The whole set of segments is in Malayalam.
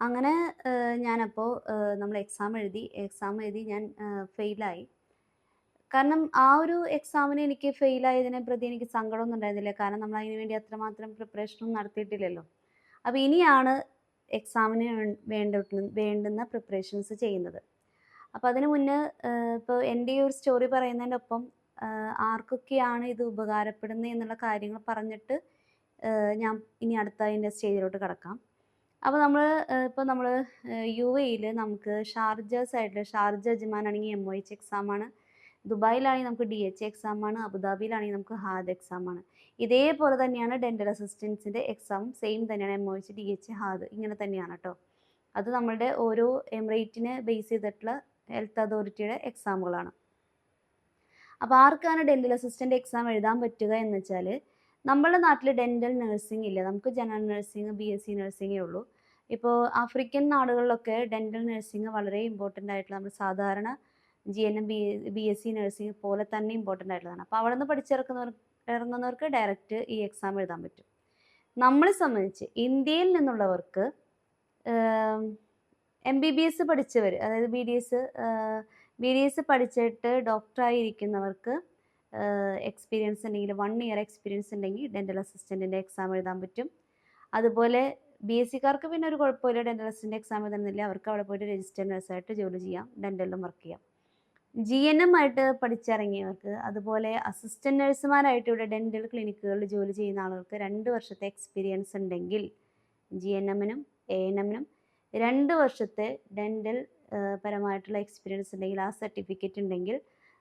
അങ്ങനെ ഞാനപ്പോൾ നമ്മൾ എക്സാം എഴുതി എക്സാം എഴുതി ഞാൻ ഫെയിലായി കാരണം ആ ഒരു എക്സാമിന് എനിക്ക് ഫെയിലായതിനെ പ്രതി എനിക്ക് സങ്കടമൊന്നും ഉണ്ടായിരുന്നില്ല. കാരണം നമ്മൾ അതിന് വേണ്ടി അത്രമാത്രം പ്രിപ്പറേഷനും നടത്തിയിട്ടില്ലല്ലോ. അപ്പോൾ ഇനിയാണ് എക്സാമിന് വേണ്ട വേണ്ടുന്ന പ്രിപ്പറേഷൻസ് ചെയ്യുന്നത്. അപ്പോൾ അതിന് മുന്നേ ഇപ്പോൾ എന്റെ ഈ ഒരു സ്റ്റോറി പറയുന്നതിന്റെ ഒപ്പം ആർക്കൊക്കെയാണ് ഇത് ഉപകാരപ്പെടുന്നത് എന്നുള്ള കാര്യങ്ങൾ പറഞ്ഞിട്ട് ഞാൻ ഇനി അടുത്ത അതിന്റെ സ്റ്റേജിലോട്ട് കിടക്കാം. അപ്പോൾ നമ്മൾ ഇപ്പോൾ നമ്മൾ യു എയിൽ നമുക്ക് ഷാർജ സൈഡിൽ ഷാർജ അജ്മാനാണെങ്കിൽ എം ഒ എച്ച് എക്സാമാണ് ദുബായിലാണെങ്കിൽ നമുക്ക് ഡി എച്ച് എക്സാമാണ് അബുദാബിയിലാണെങ്കിൽ നമുക്ക് ഹാദ് എക്സാമാണ് ഇതേപോലെ തന്നെയാണ് ഡെന്റൽ അസിസ്റ്റൻസിന്റെ എക്സാമും സെയിം തന്നെയാണ് M O H D H HAAD ഇങ്ങനെ തന്നെയാണ് കേട്ടോ അത് നമ്മളുടെ ഓരോ എമിറേറ്റിനെ ബേസ് ചെയ്തിട്ടുള്ള ഹെൽത്ത് അതോറിറ്റിയുടെ എക്സാമുകളാണ് അപ്പോൾ ആർക്കാണ് ഡെന്റൽ അസിസ്റ്റന്റ് എക്സാം എഴുതാൻ പറ്റുക എന്ന് വെച്ചാൽ നമ്മുടെ നാട്ടിൽ ഡെന്റൽ നഴ്സിംഗ് ഇല്ല. നമുക്ക് general nursing B S C നഴ്സിംഗേ ഉള്ളൂ. ഇപ്പോൾ ആഫ്രിക്കൻ നാടുകളിലൊക്കെ ഡെന്റൽ നഴ്സിംഗ് വളരെ ഇമ്പോർട്ടന്റ് ആയിട്ടുള്ള നമ്മൾ സാധാരണ G N M B B S C nursing പോലെ തന്നെ ഇമ്പോർട്ടന്റ് ആയിട്ടുള്ളതാണ് അപ്പോൾ അവിടെ നിന്ന് പഠിച്ചിറക്കുന്നവർ ഇറങ്ങുന്നവർക്ക് ഡയറക്റ്റ് ഈ എക്സാം എഴുതാൻ പറ്റും. നമ്മളെ സംബന്ധിച്ച് ഇന്ത്യയിൽ നിന്നുള്ളവർക്ക് എം ബി ബി എസ് പഠിച്ചവർ അതായത് B D S B D S പഠിച്ചിട്ട് ഡോക്ടറായി ഇരിക്കുന്നവർക്ക് എക്സ്പീരിയൻസ് ഉണ്ടെങ്കിൽ വൺ ഇയർ എക്സ്പീരിയൻസ് ഉണ്ടെങ്കിൽ ഡെന്റൽ അസിസ്റ്റന്റിന്റെ എക്സാം എഴുതാൻ പറ്റും. അതുപോലെ ബി എസ് സിക്കാർക്ക് പിന്നെ ഒരു കുഴപ്പമില്ല. ഡെന്റൽ അസിസ്റ്റന്റ് എക്സാം എഴുതുന്നില്ല. അവർക്ക് അവിടെ പോയിട്ട് രജിസ്റ്റർ നഴ്സായിട്ട് ജോലി ചെയ്യാം. ഡെന്റലിലും വർക്ക് ചെയ്യാം. ജി എൻ എം ആയിട്ട് പഠിച്ചിറങ്ങിയവർക്ക് അതുപോലെ അസിസ്റ്റന്റ് നഴ്സുമാരായിട്ട് ഇവിടെ ഡെന്റൽ ക്ലിനിക്കുകളിൽ ജോലി ചെയ്യുന്ന ആളുകൾക്ക് രണ്ട് വർഷത്തെ എക്സ്പീരിയൻസ് ഉണ്ടെങ്കിൽ ജി എൻ എമ്മിനും എ എൻ എമ്മിനും രണ്ട് വർഷത്തെ ഡെന്റൽ പരമായിട്ടുള്ള എക്സ്പീരിയൻസ് ഉണ്ടെങ്കിൽ ആ സർട്ടിഫിക്കറ്റ് ഉണ്ടെങ്കിൽ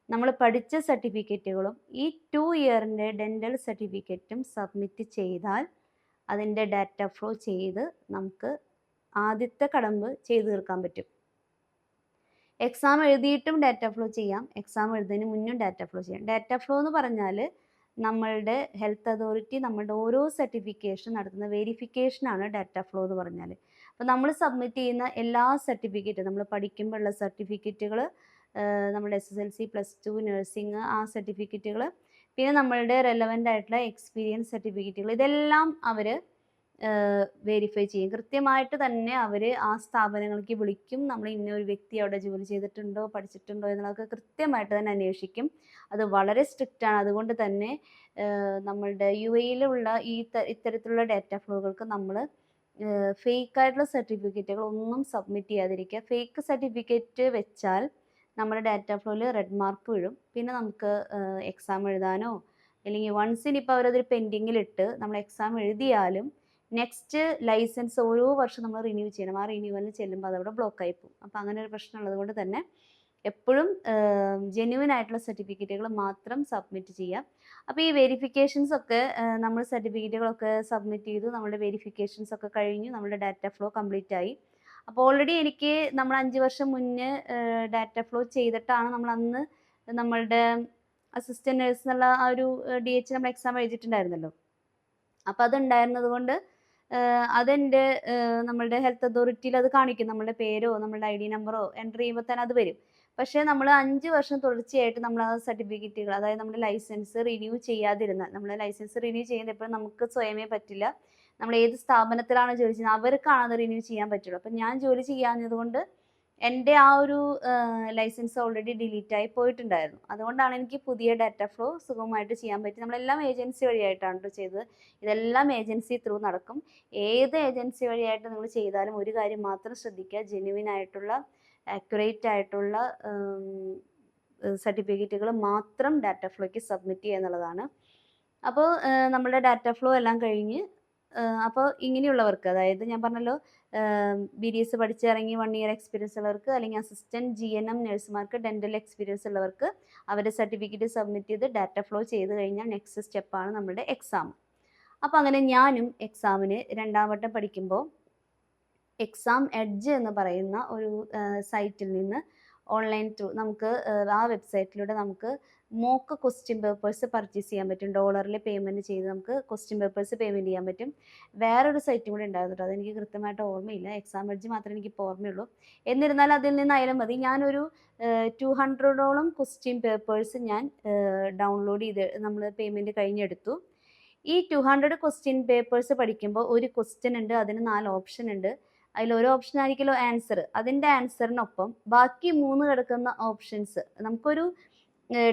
നമ്മൾ പഠിച്ച സർട്ടിഫിക്കറ്റുകളും ഈ ടു ഇയറിന്റെ ഡെന്റൽ സർട്ടിഫിക്കറ്റും സബ്മിറ്റ് ചെയ്താൽ അതിന്റെ ഡാറ്റ ഫ്ലോ ചെയ്ത് നമുക്ക് ആദ്യത്തെ കടമ്പ് ചെയ്തു തീർക്കാൻ പറ്റും. എക്സാം എഴുതിയിട്ടും ഡാറ്റ ഫ്ലോ ചെയ്യാം. എക്സാം എഴുതുന്നതിന് മുന്നും ഡാറ്റ ഫ്ലോ ചെയ്യാം. ഡാറ്റ ഫ്ലോ എന്ന് പറഞ്ഞാൽ നമ്മളുടെ ഹെൽത്ത് അതോറിറ്റി നമ്മളുടെ ഓരോ സർട്ടിഫിക്കേഷൻ നടത്തുന്ന വെരിഫിക്കേഷനാണ് ഡാറ്റ ഫ്ലോ എന്ന് പറഞ്ഞാൽ. അപ്പോൾ നമ്മൾ സബ്മിറ്റ് ചെയ്യുന്ന എല്ലാ സർട്ടിഫിക്കറ്റും നമ്മൾ പഠിക്കുമ്പോഴുള്ള സർട്ടിഫിക്കറ്റുകൾ നമ്മുടെ S S L C plus two nursing ആ സർട്ടിഫിക്കറ്റുകൾ പിന്നെ നമ്മളുടെ റെലവന്റ് ആയിട്ടുള്ള എക്സ്പീരിയൻസ് സർട്ടിഫിക്കറ്റുകൾ ഇതെല്ലാം അവർ വെരിഫൈ ചെയ്യും. കൃത്യമായിട്ട് തന്നെ അവർ ആ സ്ഥാപനങ്ങൾക്ക് വിളിക്കും. നമ്മൾ ഇന്ന ഒരു വ്യക്തി അവിടെ ജോലി ചെയ്തിട്ടുണ്ടോ പഠിച്ചിട്ടുണ്ടോ എന്നുള്ളതൊക്കെ കൃത്യമായിട്ട് തന്നെ അന്വേഷിക്കും. അത് വളരെ സ്ട്രിക്റ്റ് ആണ്. അതുകൊണ്ട് തന്നെ നമ്മളുടെ യു എയിലുള്ള ഈ ഇത്തരത്തിലുള്ള ഡാറ്റ ഫ്ലോകൾക്ക് നമ്മൾ ഫേക്ക് ആയിട്ടുള്ള സർട്ടിഫിക്കറ്റുകൾ ഒന്നും സബ്മിറ്റ് ചെയ്യാതിരിക്കുക. ഫേക്ക് സർട്ടിഫിക്കറ്റ് വെച്ചാൽ നമ്മുടെ ഡാറ്റ ഫ്ലോയിൽ റെഡ് മാർക്ക് വീഴും. പിന്നെ നമുക്ക് എക്സാം എഴുതാനോ അല്ലെങ്കിൽ വൺസ് ഇനിയിപ്പോൾ അവരതൊരു പെൻഡിങ്ങിലിട്ട് നമ്മൾ എക്സാം എഴുതിയാലും നെക്സ്റ്റ് ലൈസൻസ് ഓരോ വർഷം നമ്മൾ റിന്യൂ ചെയ്യണം. ആ റിന്യൂവലിന് ചെല്ലുമ്പോൾ അതവിടെ ബ്ലോക്ക് ആയി പോകും. അപ്പോൾ അങ്ങനെ ഒരു പ്രശ്നം ഉള്ളത് കൊണ്ട് തന്നെ എപ്പോഴും ജെന്യുവൻ ആയിട്ടുള്ള സർട്ടിഫിക്കറ്റുകൾ മാത്രം സബ്മിറ്റ് ചെയ്യാം. അപ്പോൾ ഈ വെരിഫിക്കേഷൻസ് ഒക്കെ നമ്മൾ സർട്ടിഫിക്കറ്റുകളൊക്കെ സബ്മിറ്റ് ചെയ്തു നമ്മുടെ വെരിഫിക്കേഷൻസ് ഒക്കെ കഴിഞ്ഞു നമ്മുടെ ഡാറ്റ ഫ്ലോ കംപ്ലീറ്റ് ആയി. അപ്പോൾ ഓൾറെഡി എനിക്ക് നമ്മൾ അഞ്ച് വർഷം മുന്നേ ഡാറ്റ ഫ്ലോ ചെയ്തിട്ടാണ് നമ്മൾ അന്ന് നമ്മളുടെ അസിസ്റ്റന്റ് നേഴ്സ് എന്നുള്ള ആ ഒരു ഡി എച്ച് നമ്മൾ എക്സാം എഴുതിയിട്ടുണ്ടായിരുന്നല്ലോ. അപ്പം അതുണ്ടായിരുന്നത് കൊണ്ട് അതെന്റെ നമ്മളുടെ ഹെൽത്ത് അതോറിറ്റിയിൽ അത് കാണിക്കും. നമ്മളുടെ പേരോ നമ്മളുടെ ഐ ഡി നമ്പറോ എന്റർ ചെയ്യുമ്പോൾ തന്നെ അത് വരും. പക്ഷേ നമ്മൾ അഞ്ച് വർഷം തുടർച്ചയായിട്ട് നമ്മൾ ആ സർട്ടിഫിക്കറ്റുകൾ അതായത് നമ്മുടെ ലൈസൻസ് റിന്യൂ ചെയ്യാതിരുന്നാൽ നമ്മൾ ലൈസൻസ് റിന്യൂ ചെയ്യുന്നത് എപ്പോഴും നമുക്ക് സ്വയമേ പറ്റില്ല. നമ്മൾ ഏത് സ്ഥാപനത്തിലാണ് ജോലി ചെയ്യുന്നത് അവർക്കാണ് റിന്യൂ ചെയ്യാൻ പറ്റുള്ളൂ. അപ്പം ഞാൻ ജോലി ചെയ്യാഞ്ഞത് കൊണ്ട് എന്റെ ആ ഒരു ലൈസൻസ് ഓൾറെഡി ഡിലീറ്റ് ആയി പോയിട്ടുണ്ടായിരുന്നു. അതുകൊണ്ടാണ് എനിക്ക് പുതിയ ഡാറ്റ ഫ്ലോ സുഖമായിട്ട് ചെയ്യാൻ പറ്റി നമ്മളെല്ലാം ഏജൻസി വഴിയായിട്ടാണ് ചെയ്തത്. ഇതെല്ലാം ഏജൻസി ത്രൂ നടക്കും. ഏത് ഏജൻസി വഴിയായിട്ട് നിങ്ങൾ ചെയ്താലും ഒരു കാര്യം മാത്രം ശ്രദ്ധിക്കുക. ജെന്യുവിൻ ആയിട്ടുള്ള ആക്യുറേറ്റ് ആയിട്ടുള്ള സർട്ടിഫിക്കറ്റുകൾ മാത്രം ഡാറ്റ ഫ്ലോയ്ക്ക് സബ്മിറ്റ് ചെയ്യുക എന്നുള്ളതാണ്. അപ്പോൾ നമ്മുടെ ഡാറ്റ ഫ്ലോ എല്ലാം കഴിഞ്ഞ് അപ്പോൾ ഇങ്ങനെയുള്ളവർക്ക് അതായത് ഞാൻ പറഞ്ഞല്ലോ ബി ഡി എസ് പഠിച്ചിറങ്ങി വൺ ഇയർ എക്സ്പീരിയൻസ് ഉള്ളവർക്ക് അല്ലെങ്കിൽ അസിസ്റ്റന്റ് ജി എൻ എം നഴ്സുമാർക്ക് ഡെന്റൽ എക്സ്പീരിയൻസ് ഉള്ളവർക്ക് അവരുടെ സർട്ടിഫിക്കറ്റ് സബ്മിറ്റ് ചെയ്ത് ഡാറ്റ ഫ്ലോ ചെയ്ത് കഴിഞ്ഞാൽ നെക്സ്റ്റ് സ്റ്റെപ്പാണ് നമ്മുടെ എക്സാം അപ്പോൾ അങ്ങനെ ഞാനും എക്സാമിന് രണ്ടാം വട്ടം പഠിക്കുമ്പോൾ എക്സാം എഡ്ജ് എന്ന് പറയുന്ന ഒരു സൈറ്റിൽ നിന്ന് ഓൺലൈൻ ത്രൂ നമുക്ക് ആ വെബ്സൈറ്റിലൂടെ നമുക്ക് മോക്ക് ക്വസ്റ്റ്യൻ പേപ്പേഴ്സ് പർച്ചേസ് ചെയ്യാൻ പറ്റും. ഡോളറിൽ പേയ്മെന്റ് ചെയ്ത് നമുക്ക് ക്വസ്റ്റ്യൻ പേപ്പേഴ്സ് പേയ്മെന്റ് ചെയ്യാൻ പറ്റും. വേറൊരു സൈറ്റും കൂടി ഉണ്ടായിരുന്നു കേട്ടോ. അതെനിക്ക് കൃത്യമായിട്ട് ഓർമ്മയില്ല. എക്സാം എഡ്ജ് മാത്രമേ എനിക്ക് ഇപ്പോൾ ഓർമ്മയുള്ളൂ. എന്നിരുന്നാൽ അതിൽ നിന്നായാലും മതി. ഞാനൊരു ടു ഹൺഡ്രഡോളം ക്വസ്റ്റ്യൻ പേപ്പേഴ്സ് ഞാൻ ഡൗൺലോഡ് ചെയ്ത് നമ്മൾ പേയ്മെന്റ് കഴിഞ്ഞെടുത്തു. ഈ ടു ഹൺഡ്രഡ് ക്വസ്റ്റ്യൻ പേപ്പേഴ്സ് പഠിക്കുമ്പോൾ ഒരു ക്വസ്റ്റ്യൻ ഉണ്ട്. അതിന് നാല് ഓപ്ഷൻ ഉണ്ട്. അതിൽ ഒരു ഓപ്ഷൻ ആയിരിക്കുമല്ലോ ആൻസർ അതിന്റെ ആൻസറിനൊപ്പം ബാക്കി മൂന്ന് കിടക്കുന്ന ഓപ്ഷൻസ് നമുക്കൊരു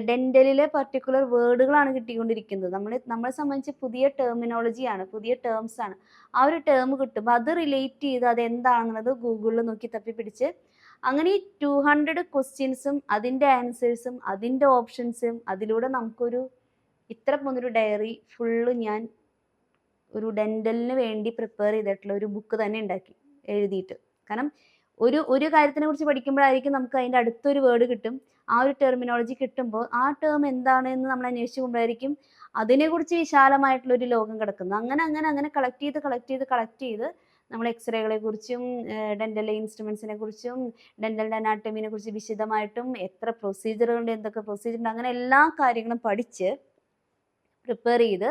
ഡെന്റലിലെ പർട്ടിക്കുലർ വേർഡുകളാണ് കിട്ടിക്കൊണ്ടിരിക്കുന്നത്. നമ്മൾ നമ്മളെ സംബന്ധിച്ച് പുതിയ ടെർമിനോളജിയാണ് പുതിയ ടേംസ് ആണ്. ആ ഒരു ടേം കിട്ടുമ്പോൾ അത് റിലേറ്റ് ചെയ്ത് അത് എന്താണെന്നുള്ളത് ഗൂഗിളിൽ നോക്കി തപ്പി പിടിച്ച് അങ്ങനെ ഈ ടു ഹൺഡ്രഡ് ക്വസ്റ്റ്യൻസും അതിന്റെ ആൻസേഴ്സും അതിന്റെ ഓപ്ഷൻസും അതിലൂടെ നമുക്കൊരു ഇത്ര പോകുന്നൊരു ഡയറി ഫുള്ള് ഞാൻ ഒരു ഡെന്റലിന് വേണ്ടി പ്രിപ്പയർ ചെയ്തിട്ടുള്ള ഒരു ബുക്ക് തന്നെ ഉണ്ടാക്കി. എഴുതിയിട്ട്. കാരണം ഒരു ഒരു കാര്യത്തിനെ കുറിച്ച് പഠിക്കുമ്പോഴായിരിക്കും നമുക്ക് അതിന്റെ അടുത്തൊരു വേർഡ് കിട്ടും. ആ ഒരു ടെർമിനോളജി കിട്ടുമ്പോൾ ആ ടേം എന്താണ് എന്ന് നമ്മൾ അന്വേഷിച്ച് പോകുമ്പോഴായിരിക്കും അതിനെക്കുറിച്ച് വിശാലമായിട്ടുള്ള ഒരു ലോകം കിടക്കുന്നത്. അങ്ങനെ അങ്ങനെ അങ്ങനെ കളക്ട് ചെയ്ത് കളക്ട് ചെയ്ത് കളക്ട് ചെയ്ത് നമ്മൾ എക്സ്റേകളെ കുറിച്ചും ഡെന്റൽ ഇൻസ്ട്രുമെന്റ്സിനെ കുറിച്ചും ഡെന്റൽ അനാട്ടമിനെ കുറിച്ച് വിശദമായിട്ടും എത്ര പ്രൊസീജിയറുണ്ട് എന്തൊക്കെ പ്രൊസീജിയർ ഉണ്ട് അങ്ങനെ എല്ലാ കാര്യങ്ങളും പഠിച്ച് പ്രിപ്പയർ ചെയ്ത്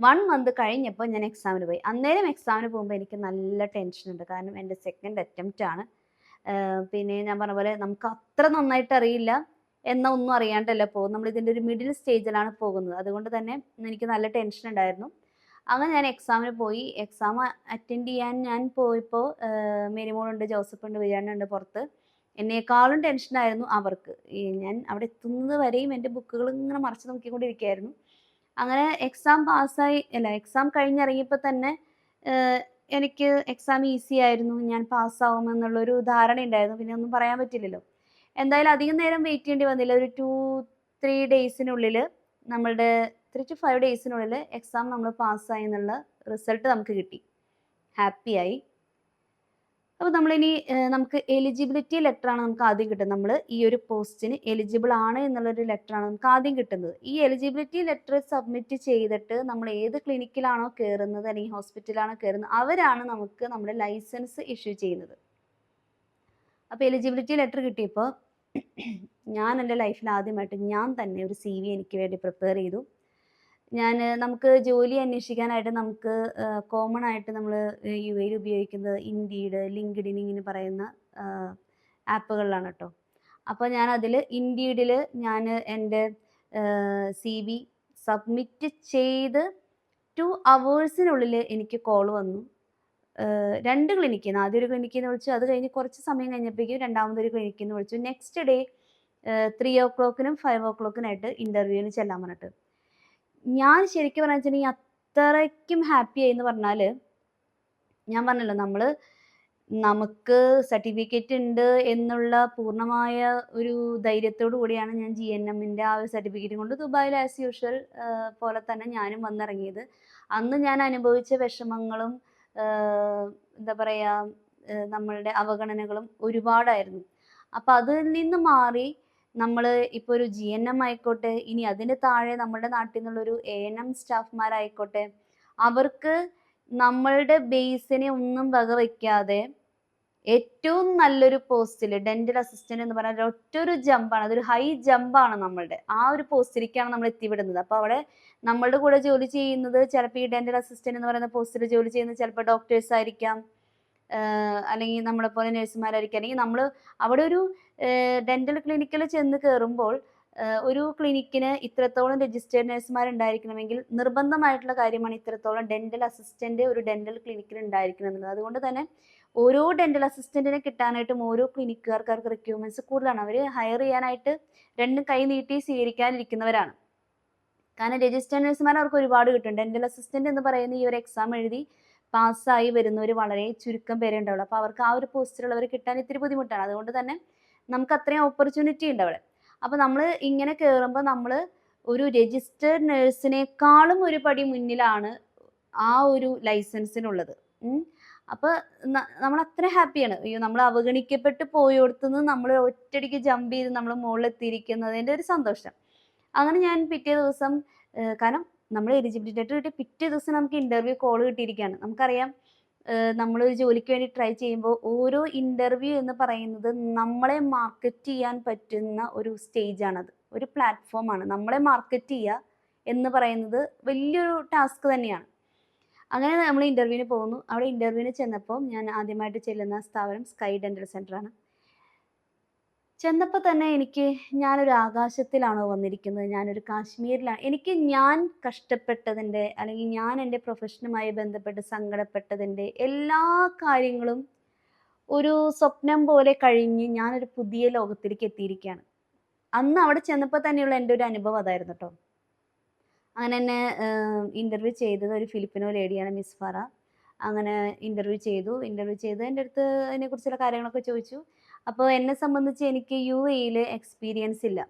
വൺ മന്ത് കഴിഞ്ഞപ്പോൾ ഞാൻ എക്സാമിന് പോയി. അന്നേരം എക്സാമിന് പോകുമ്പോൾ എനിക്ക് നല്ല ടെൻഷൻ ഉണ്ട്. കാരണം എന്റെ സെക്കൻഡ് അറ്റംപ്റ്റ് ആണ്. പിന്നെ ഞാൻ പറഞ്ഞ പോലെ നമുക്ക് അത്ര നന്നായിട്ട് അറിയില്ല എന്ന ഒന്നും അറിയാണ്ടല്ല പോകും നമ്മൾ ഇതിന്റെ ഒരു മിഡിൽ സ്റ്റേജിലാണ് പോകുന്നത്. അതുകൊണ്ട് തന്നെ എനിക്ക് നല്ല ടെൻഷൻ ഉണ്ടായിരുന്നു. അങ്ങനെ ഞാൻ എക്സാമിന് പോയി. എക്സാം അറ്റൻഡ് ചെയ്യാൻ ഞാൻ പോയപ്പോൾ മേരിമോളുണ്ട് ജോസഫ് ഉണ്ട് വിജയാനുണ്ട് പുറത്ത്. എന്നേക്കാളും ടെൻഷനായിരുന്നു അവർക്ക്. ഞാൻ അവിടെ എത്തുന്നത് വരെയും എന്റെ ബുക്കുകൾ ഇങ്ങനെ മറച്ചു നോക്കിക്കൊണ്ടിരിക്കുകയായിരുന്നു. അങ്ങനെ എക്സാം പാസ്സായി അല്ല എക്സാം കഴിഞ്ഞിറങ്ങിയപ്പോൾ തന്നെ എനിക്ക് എക്സാം ഈസി ആയിരുന്നു ഞാൻ പാസ്സാവുമെന്നുള്ളൊരു ധാരണ ഉണ്ടായിരുന്നു പിന്നെ ഒന്നും പറയാൻ പറ്റില്ലല്ലോ. എന്തായാലും അധികം നേരം വെയിറ്റ് ചെയ്യേണ്ടി വന്നില്ല. ഒരു ടു ത്രീ ഡേയ്സിനുള്ളിൽ നമ്മളുടെ ത്രീ ടു ഫൈവ് ഡേയ്സിനുള്ളിൽ എക്സാം നമ്മൾ പാസ്സായി എന്നുള്ള റിസൾട്ട് നമുക്ക് കിട്ടി. ഹാപ്പിയായി അപ്പോൾ നമ്മളിനി നമുക്ക് എലിജിബിലിറ്റി ലെറ്റർ ആണ് നമുക്ക് ആദ്യം കിട്ടുന്നത്. നമ്മൾ ഈ ഒരു പോസ്റ്റിന് എലിജിബിൾ ആണ് എന്നുള്ളൊരു ആണ് നമുക്ക് ആദ്യം കിട്ടുന്നത്. ഈ എലിജിബിലിറ്റി ലെറ്റർ സബ്മിറ്റ് ചെയ്തിട്ട് നമ്മൾ ഏത് ക്ലിനിക്കിലാണോ കയറുന്നത് അല്ലെങ്കിൽ ഹോസ്പിറ്റലാണോ കയറുന്നത് അവരാണ് നമുക്ക് നമ്മുടെ ലൈസൻസ് ഇഷ്യൂ ചെയ്യുന്നത്. അപ്പോൾ എലിജിബിലിറ്റി ലെറ്റർ കിട്ടിയപ്പോൾ ഞാൻ എന്റെ ലൈഫിൽ ആദ്യമായിട്ട് ഞാൻ തന്നെ ഒരു സി വി എനിക്ക് വേണ്ടി പ്രിപ്പയർ ചെയ്തു. ഞാൻ നമുക്ക് ജോലി അന്വേഷിക്കാനായിട്ട് നമുക്ക് കോമൺ ആയിട്ട് നമ്മൾ യു എയിൽ ഉപയോഗിക്കുന്നത് ഇൻഡീഡ് ലിങ്ക്ഡിൻ ഇങ്ങനെ പറയുന്ന ആപ്പുകളിലാണ് കേട്ടോ. അപ്പോൾ ഞാൻ അതിൽ ഇൻഡീഡിൽ ഞാൻ എന്റെ സി വി സബ്മിറ്റ് ചെയ്ത് ടു അവേഴ്സിനുള്ളിൽ എനിക്ക് കോൾ വന്നു. രണ്ട് ക്ലിനിക്കിൽ നിന്ന് ആദ്യം ഒരു ക്ലിനിക്കിൽ നിന്ന് വിളിച്ചു. അത് കഴിഞ്ഞ് കുറച്ച് സമയം കഴിഞ്ഞപ്പോഴേക്കും രണ്ടാമതൊരു ക്ലിനിക്കിൽ നിന്ന് വിളിച്ചു. നെക്സ്റ്റ് ഡേ ത്രീ ഓ ക്ലോക്കിനും ഫൈവ് ഓ ക്ലോക്കിനായിട്ട് ഇന്റർവ്യൂവിന് ചെല്ലാൻ പറഞ്ഞിട്ട്. ഞാൻ ശരിക്കും പറഞ്ഞു വെച്ചിട്ടുണ്ടെങ്കിൽ അത്രയ്ക്കും ഹാപ്പി ആയി എന്ന് പറഞ്ഞാൽ ഞാൻ പറഞ്ഞല്ലോ നമ്മൾ നമുക്ക് സർട്ടിഫിക്കറ്റ് ഉണ്ട് എന്നുള്ള പൂർണമായ ഒരു ധൈര്യത്തോടു കൂടിയാണ് ഞാൻ ജി എൻ എമ്മിന്റെ ആ ഒരു സർട്ടിഫിക്കറ്റ് കൊണ്ട് ദുബായിൽ ആസ് യൂഷ്വൽ പോലെ തന്നെ ഞാനും വന്നിറങ്ങിയത്. അന്ന് ഞാൻ അനുഭവിച്ച വിഷമങ്ങളും എന്താ പറയുക നമ്മളുടെ അവഗണനകളും ഒരുപാടായിരുന്നു. അപ്പം അതിൽ നിന്ന് മാറി നമ്മൾ ഇപ്പോൾ ഒരു ജി എൻ എം ആയിക്കോട്ടെ ഇനി അതിന് താഴെ നമ്മുടെ നാട്ടിൽ നിന്നുള്ളൊരു എ എൻ എം സ്റ്റാഫ്മാരായിക്കോട്ടെ അവർക്ക് നമ്മളുടെ ബേസിനെ ഒന്നും വക വയ്ക്കാതെ ഏറ്റവും നല്ലൊരു പോസ്റ്റിൽ ഡെന്റൽ അസിസ്റ്റന്റ് എന്ന് പറഞ്ഞാൽ ഒറ്റൊരു ജമ്പാണ് അതൊരു ഹൈ ജമ്പാണ് നമ്മളുടെ. ആ ഒരു പോസ്റ്റിലേക്കാണ് നമ്മൾ എത്തിവിടുന്നത്. അപ്പോൾ അവിടെ നമ്മളുടെ കൂടെ ജോലി ചെയ്യുന്നത് ചിലപ്പോൾ ഈ ഡെന്റൽ അസിസ്റ്റന്റ് എന്ന് പറയുന്ന പോസ്റ്റിൽ ജോലി ചെയ്യുന്നത് ചിലപ്പോൾ ഡോക്ടേഴ്സ് ആയിരിക്കാം. അല്ലെങ്കിൽ നമ്മളെ പോലെ നഴ്സുമാരായിരിക്കും. അല്ലെങ്കിൽ നമ്മൾ അവിടെ ഒരു ഡെന്റൽ ക്ലിനിക്കിൽ ചെന്ന് കയറുമ്പോൾ ഒരു ക്ലിനിക്കിന് ഇത്രത്തോളം രജിസ്റ്റേർഡ് നഴ്സുമാർ ഉണ്ടായിരിക്കണമെങ്കിൽ നിർബന്ധമായിട്ടുള്ള കാര്യമാണ് ഇത്രത്തോളം ഡെന്റൽ അസിസ്റ്റന്റ് ഒരു ഡെന്റൽ ക്ലിനിക്കിൽ ഉണ്ടായിരിക്കണം എന്നുള്ളത് അതുകൊണ്ട് തന്നെ ഓരോ ഡെന്റൽ അസിസ്റ്റന്റിനെ കിട്ടാനായിട്ടും ഓരോ ക്ലിനിക്കുകാർക്ക് അവർക്ക് റിക്യൂർമെന്റ്സ് കൂടുതലാണ്. അവർ ഹയർ ചെയ്യാനായിട്ട് രണ്ടും കൈ നീട്ടി സ്വീകരിക്കാനിരിക്കുന്നവരാണ്. കാരണം രജിസ്റ്റേർഡ് നഴ്സുമാർ അവർക്ക് ഒരുപാട് കിട്ടും. ഡെന്റൽ അസിസ്റ്റന്റ് എന്ന് പറയുന്ന ഈ ഒരു എക്സാം എഴുതി പാസ്സായി വരുന്നവർ വളരെ ചുരുക്കം പേരേ ഉണ്ടാവുള്ളൂ. അപ്പോൾ അവർക്ക് ആ ഒരു പോസ്റ്റിലുള്ളവർ കിട്ടാൻ ഇത്തിരി ബുദ്ധിമുട്ടാണ്. അതുകൊണ്ട് തന്നെ നമുക്ക് അത്രയും ഓപ്പർച്യൂണിറ്റി ഉണ്ട് അവിടെ. അപ്പോൾ നമ്മൾ ഇങ്ങനെ കയറുമ്പോൾ നമ്മൾ ഒരു രജിസ്റ്റേർഡ് നേഴ്സിനേക്കാളും ഒരു പടി മുന്നിലാണ് ആ ഒരു ലൈസൻസിനുള്ളത് അപ്പോൾ നമ്മൾ അത്ര ഹാപ്പിയാണ് അയ്യോ നമ്മൾ അവഗണിക്കപ്പെട്ട് പോയോടത്തുനിന്ന് നമ്മൾ ഒറ്റടിക്ക് ജമ്പ് ചെയ്ത് നമ്മൾ മുകളിലെത്തിയിരിക്കുന്നതിന്റെ ഒരു സന്തോഷം. അങ്ങനെ ഞാൻ പിറ്റേ ദിവസം കാരണം നമ്മൾ എലിജിബിലിറ്റി ലെറ്റർ കിട്ടിയ പിറ്റേ ദിവസം നമുക്ക് ഇന്റർവ്യൂ കോൾ കിട്ടിയിരിക്കുകയാണ്. നമുക്കറിയാം നമ്മളൊരു ജോലിക്ക് വേണ്ടി ട്രൈ ചെയ്യുമ്പോൾ ഓരോ ഇന്റർവ്യൂ എന്ന് പറയുന്നത് നമ്മളെ മാർക്കറ്റ് ചെയ്യാൻ പറ്റുന്ന ഒരു സ്റ്റേജാണത് ഒരു പ്ലാറ്റ്ഫോമാണ് നമ്മളെ മാർക്കറ്റ് ചെയ്യുക എന്ന് പറയുന്നത് വലിയൊരു ടാസ്ക് തന്നെയാണ്. അങ്ങനെ നമ്മൾ ഇന്റർവ്യൂവിന് പോകുന്നു. അവിടെ ഇന്റർവ്യൂവിന് ചെന്നപ്പോൾ ഞാൻ ആദ്യമായിട്ട് ചെല്ലുന്ന സ്ഥാപനം സ്കൈ ഡെന്റൽ സെന്ററാണ് ചെന്നപ്പോൾ തന്നെ എനിക്ക് ഞാനൊരു ആകാശത്തിലാണോ വന്നിരിക്കുന്നത്? ഞാനൊരു കാശ്മീരിലാണ് എനിക്ക് ഞാൻ കഷ്ടപ്പെട്ടതിന്റെ അല്ലെങ്കിൽ ഞാൻ എന്റെ പ്രൊഫഷനുമായി ബന്ധപ്പെട്ട് സങ്കടപ്പെട്ടതിന്റെ എല്ലാ കാര്യങ്ങളും ഒരു സ്വപ്നം പോലെ കഴിഞ്ഞ് ഞാനൊരു പുതിയ ലോകത്തിലേക്ക് എത്തിയിരിക്കുകയാണ്. അന്ന് അവിടെ ചെന്നപ്പോൾ തന്നെയുള്ള എന്റെ ഒരു അനുഭവം അതായിരുന്നു കേട്ടോ അങ്ങനെ എന്നെ ഇന്റർവ്യൂ ചെയ്തത് ഒരു ഫിലിപ്പിനോ ലേഡിയാണ് മിസ് ഫറ. അങ്ങനെ ഇന്റർവ്യൂ ചെയ്തു. ഇന്റർവ്യൂ ചെയ്ത് എന്റെ അടുത്ത് അതിനെക്കുറിച്ചുള്ള കാര്യങ്ങളൊക്കെ ചോദിച്ചു. അപ്പോൾ എന്നെ സംബന്ധിച്ച് എനിക്ക് യു എയിൽ എക്സ്പീരിയൻസ് ഇല്ല.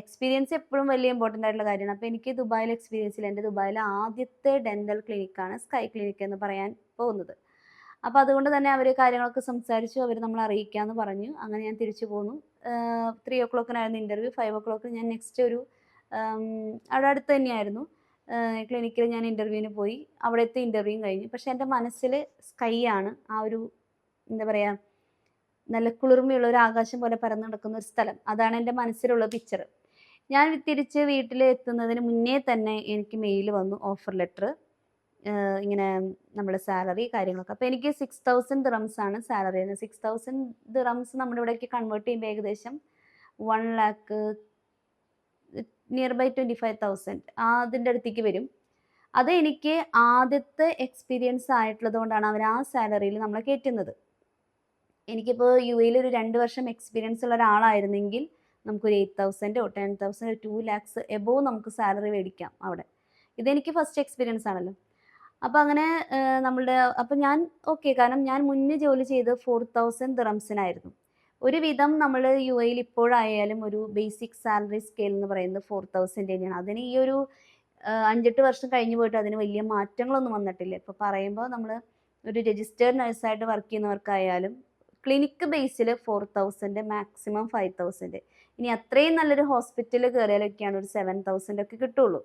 എക്സ്പീരിയൻസ് എപ്പോഴും വലിയ ഇമ്പോർട്ടന്റ് ആയിട്ടുള്ള കാര്യമാണ്. അപ്പോൾ എനിക്ക് ദുബായിൽ എക്സ്പീരിയൻസ് ഇല്ല. എന്റെ ദുബായിലെ ആദ്യത്തെ ഡെന്റൽ ക്ലിനിക്കാണ് സ്കൈ ക്ലിനിക് എന്ന് പറയാൻ പോകുന്നത്. അപ്പോൾ അതുകൊണ്ട് തന്നെ അവർ കാര്യങ്ങളൊക്കെ സംസാരിച്ചു അവർ നമ്മൾ അറിയിക്കാമെന്ന് പറഞ്ഞു. അങ്ങനെ ഞാൻ തിരിച്ചു പോന്നു. ത്രീ ഒ ക്ലോക്കിനായിരുന്നു ഇന്റർവ്യൂ ഫൈവ് ഒ ക്ലോക്ക് ഞാൻ നെക്സ്റ്റ് ഒരു അവിടെ അടുത്ത് തന്നെയായിരുന്നു. ക്ലിനിക്കിൽ ഞാൻ ഇന്റർവ്യൂവിന് പോയി. അവിടുത്തെ ഇന്റർവ്യൂവും കഴിഞ്ഞു. പക്ഷേ എന്റെ മനസ്സിൽ സ്കൈ ആണ് ആ ഒരു എന്താ പറയുക നല്ല കുളിർമയുള്ള ഒരു ആകാശം പോലെ പരന്നു നടക്കുന്ന ഒരു സ്ഥലം. അതാണ് എന്റെ മനസ്സിലുള്ള പിക്ചർ ഞാൻ തിരിച്ച് വീട്ടിൽ എത്തുന്നതിന് മുന്നേ തന്നെ എനിക്ക് മെയിൽ വന്നു ഓഫർ ലെറ്റർ ഇങ്ങനെ നമ്മുടെ സാലറി കാര്യങ്ങളൊക്കെ. അപ്പോൾ എനിക്ക് സിക്സ് തൗസൻഡ് ദിറംസ് ആണ് സാലറി സിക്സ് തൗസൻഡ് ദിറംസ് നമ്മുടെ ഇവിടേക്ക് കൺവേർട്ട് ചെയ്യുമ്പോൾ ഏകദേശം one lakh nearby twenty five thousand അതിന്റെ അടുത്തേക്ക് വരും. അത് എനിക്ക് ആദ്യത്തെ എക്സ്പീരിയൻസ് ആയിട്ടുള്ളത് കൊണ്ടാണ് അവർ ആ സാലറിയിൽ നമ്മളെ കയറ്റുന്നത്. എനിക്കിപ്പോൾ യു എയിൽ ഒരു രണ്ട് വർഷം എക്സ്പീരിയൻസ് ഉള്ള ഒരാളായിരുന്നെങ്കിൽ നമുക്കൊരു എയ്റ്റ് തൗസൻഡോ ടെൻ തൗസൻഡോ ടു ലാക്സ് എബോവ് നമുക്ക് സാലറി മേടിക്കാം അവിടെ. ഇതെനിക്ക് ഫസ്റ്റ് എക്സ്പീരിയൻസ് ആണല്ലോ. അപ്പോൾ അങ്ങനെ നമ്മളുടെ അപ്പോൾ ഞാൻ ഓക്കെ കാരണം ഞാൻ മുന്നേ ജോലി ചെയ്ത് ഫോർ തൗസൻഡ് ദിറംസിനായിരുന്നു ഒരുവിധം നമ്മൾ യു എയിൽ ഇപ്പോഴായാലും ഒരു ബേസിക് സാലറി സ്കെയിൽ എന്ന് പറയുന്നത് ഫോർ തൗസൻഡ് തന്നെയാണ്. അതിന് ഈ ഒരു അഞ്ചെട്ട് വർഷം കഴിഞ്ഞ് പോയിട്ട് അതിന് വലിയ മാറ്റങ്ങളൊന്നും വന്നിട്ടില്ല. ഇപ്പോൾ പറയുമ്പോൾ നമ്മൾ ഒരു രജിസ്റ്റേർഡ് നഴ്സായിട്ട് വർക്ക് ചെയ്യുന്നവർക്കായാലും ക്ലിനിക്ക് ബേസിൽ four thousand maximum five thousand ഇനി അത്രയും നല്ലൊരു ഹോസ്പിറ്റലിൽ കയറിയാലൊക്കെയാണ് ഒരു സെവൻ തൗസൻഡ് ഒക്കെ കിട്ടുള്ളൂ.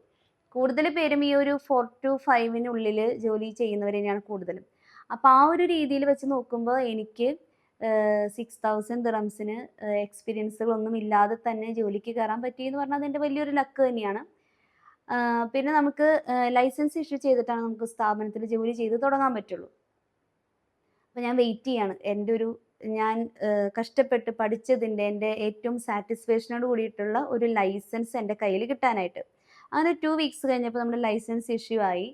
കൂടുതൽ പേരും ഈ ഒരു ഫോർ ടു ഫൈവിനുള്ളിൽ ജോലി ചെയ്യുന്നവർ തന്നെയാണ് കൂടുതലും. അപ്പോൾ ആ ഒരു രീതിയിൽ വെച്ച് നോക്കുമ്പോൾ എനിക്ക് സിക്സ് തൗസൻഡ് ദിറംസിന് എക്സ്പീരിയൻസുകളൊന്നും ഇല്ലാതെ തന്നെ ജോലിക്ക് കയറാൻ പറ്റിയെന്ന് പറഞ്ഞാൽ അതിന്റെ വലിയൊരു ലക്ക് തന്നെയാണ്. പിന്നെ നമുക്ക് ലൈസൻസ് ഇഷ്യൂ ചെയ്തിട്ടാണ് നമുക്ക് സ്ഥാപനത്തിൽ ജോലി ചെയ്ത് തുടങ്ങാൻ പറ്റുള്ളൂ. അപ്പോൾ ഞാൻ വെയിറ്റ് ചെയ്യാണ്. എന്റെ ഒരു ഞാൻ കഷ്ടപ്പെട്ട് പഠിച്ചതിന്റെ എന്റെ ഏറ്റവും സാറ്റിസ്ഫാക്ഷനോട് കൂടിയിട്ടുള്ള ഒരു ലൈസൻസ് എന്റെ കയ്യിൽ കിട്ടാനായിട്ട്. അങ്ങനെ ടു വീക്സ് കഴിഞ്ഞപ്പോൾ നമ്മുടെ ലൈസൻസ് ഇഷ്യൂ ആയി.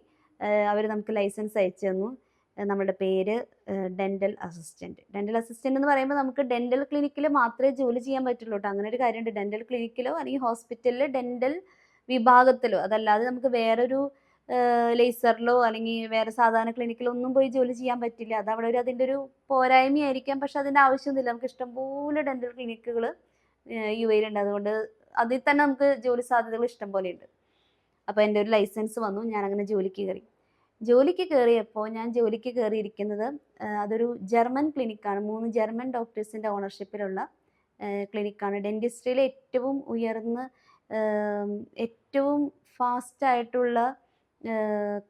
അവർ നമുക്ക് ലൈസൻസ് അയച്ചു തന്നു. നമ്മുടെ പേര് ഡെന്റൽ അസിസ്റ്റന്റ് ഡെന്റൽ അസിസ്റ്റന്റ് എന്ന് പറയുമ്പോൾ നമുക്ക് ഡെന്റൽ ക്ലിനിക്കിൽ മാത്രമേ ജോലി ചെയ്യാൻ പറ്റുള്ളൂ കേട്ടോ. അങ്ങനെ ഒരു കാര്യമുണ്ട്. ഡെന്റൽ ക്ലിനിക്കിലോ അല്ലെങ്കിൽ ഹോസ്പിറ്റലിലെ ഡെന്റൽ വിഭാഗത്തിലോ അതല്ലാതെ നമുക്ക് വേറൊരു ലേസറിലോ അല്ലെങ്കിൽ വേറെ സാധാരണ ക്ലിനിക്കിലോ ഒന്നും പോയി ജോലി ചെയ്യാൻ പറ്റില്ല. അത് അവിടെ ഒരു അതിന്റെ ഒരു പോരായ്മയായിരിക്കാം പക്ഷെ അതിന്റെ ആവശ്യമൊന്നുമില്ല. നമുക്ക് ഇഷ്ടംപോലെ ഡെന്റൽ ക്ലിനിക്കുകൾ യു എയിലുണ്ട് അതുകൊണ്ട് അതിൽ തന്നെ നമുക്ക് ജോലി സാധ്യതകൾ ഇഷ്ടം പോലെ ഉണ്ട്. അപ്പോൾ എന്റെ ഒരു ലൈസൻസ് വന്നു. ഞാൻ അങ്ങനെ ജോലിക്ക് കയറി. ജോലിക്ക് കയറിയപ്പോൾ ഞാൻ ജോലിക്ക് കയറിയിരിക്കുന്നത് അതൊരു ജർമ്മൻ ക്ലിനിക്കാണ് മൂന്ന് ജർമ്മൻ ഡോക്ടേഴ്സിന്റെ ഓണർഷിപ്പിലുള്ള ക്ലിനിക്കാണ് ഡെന്റിസ്ട്രിയിലെ ഏറ്റവും ഉയർന്ന് ഏറ്റവും ഫാസ്റ്റ് ആയിട്ടുള്ള ആ,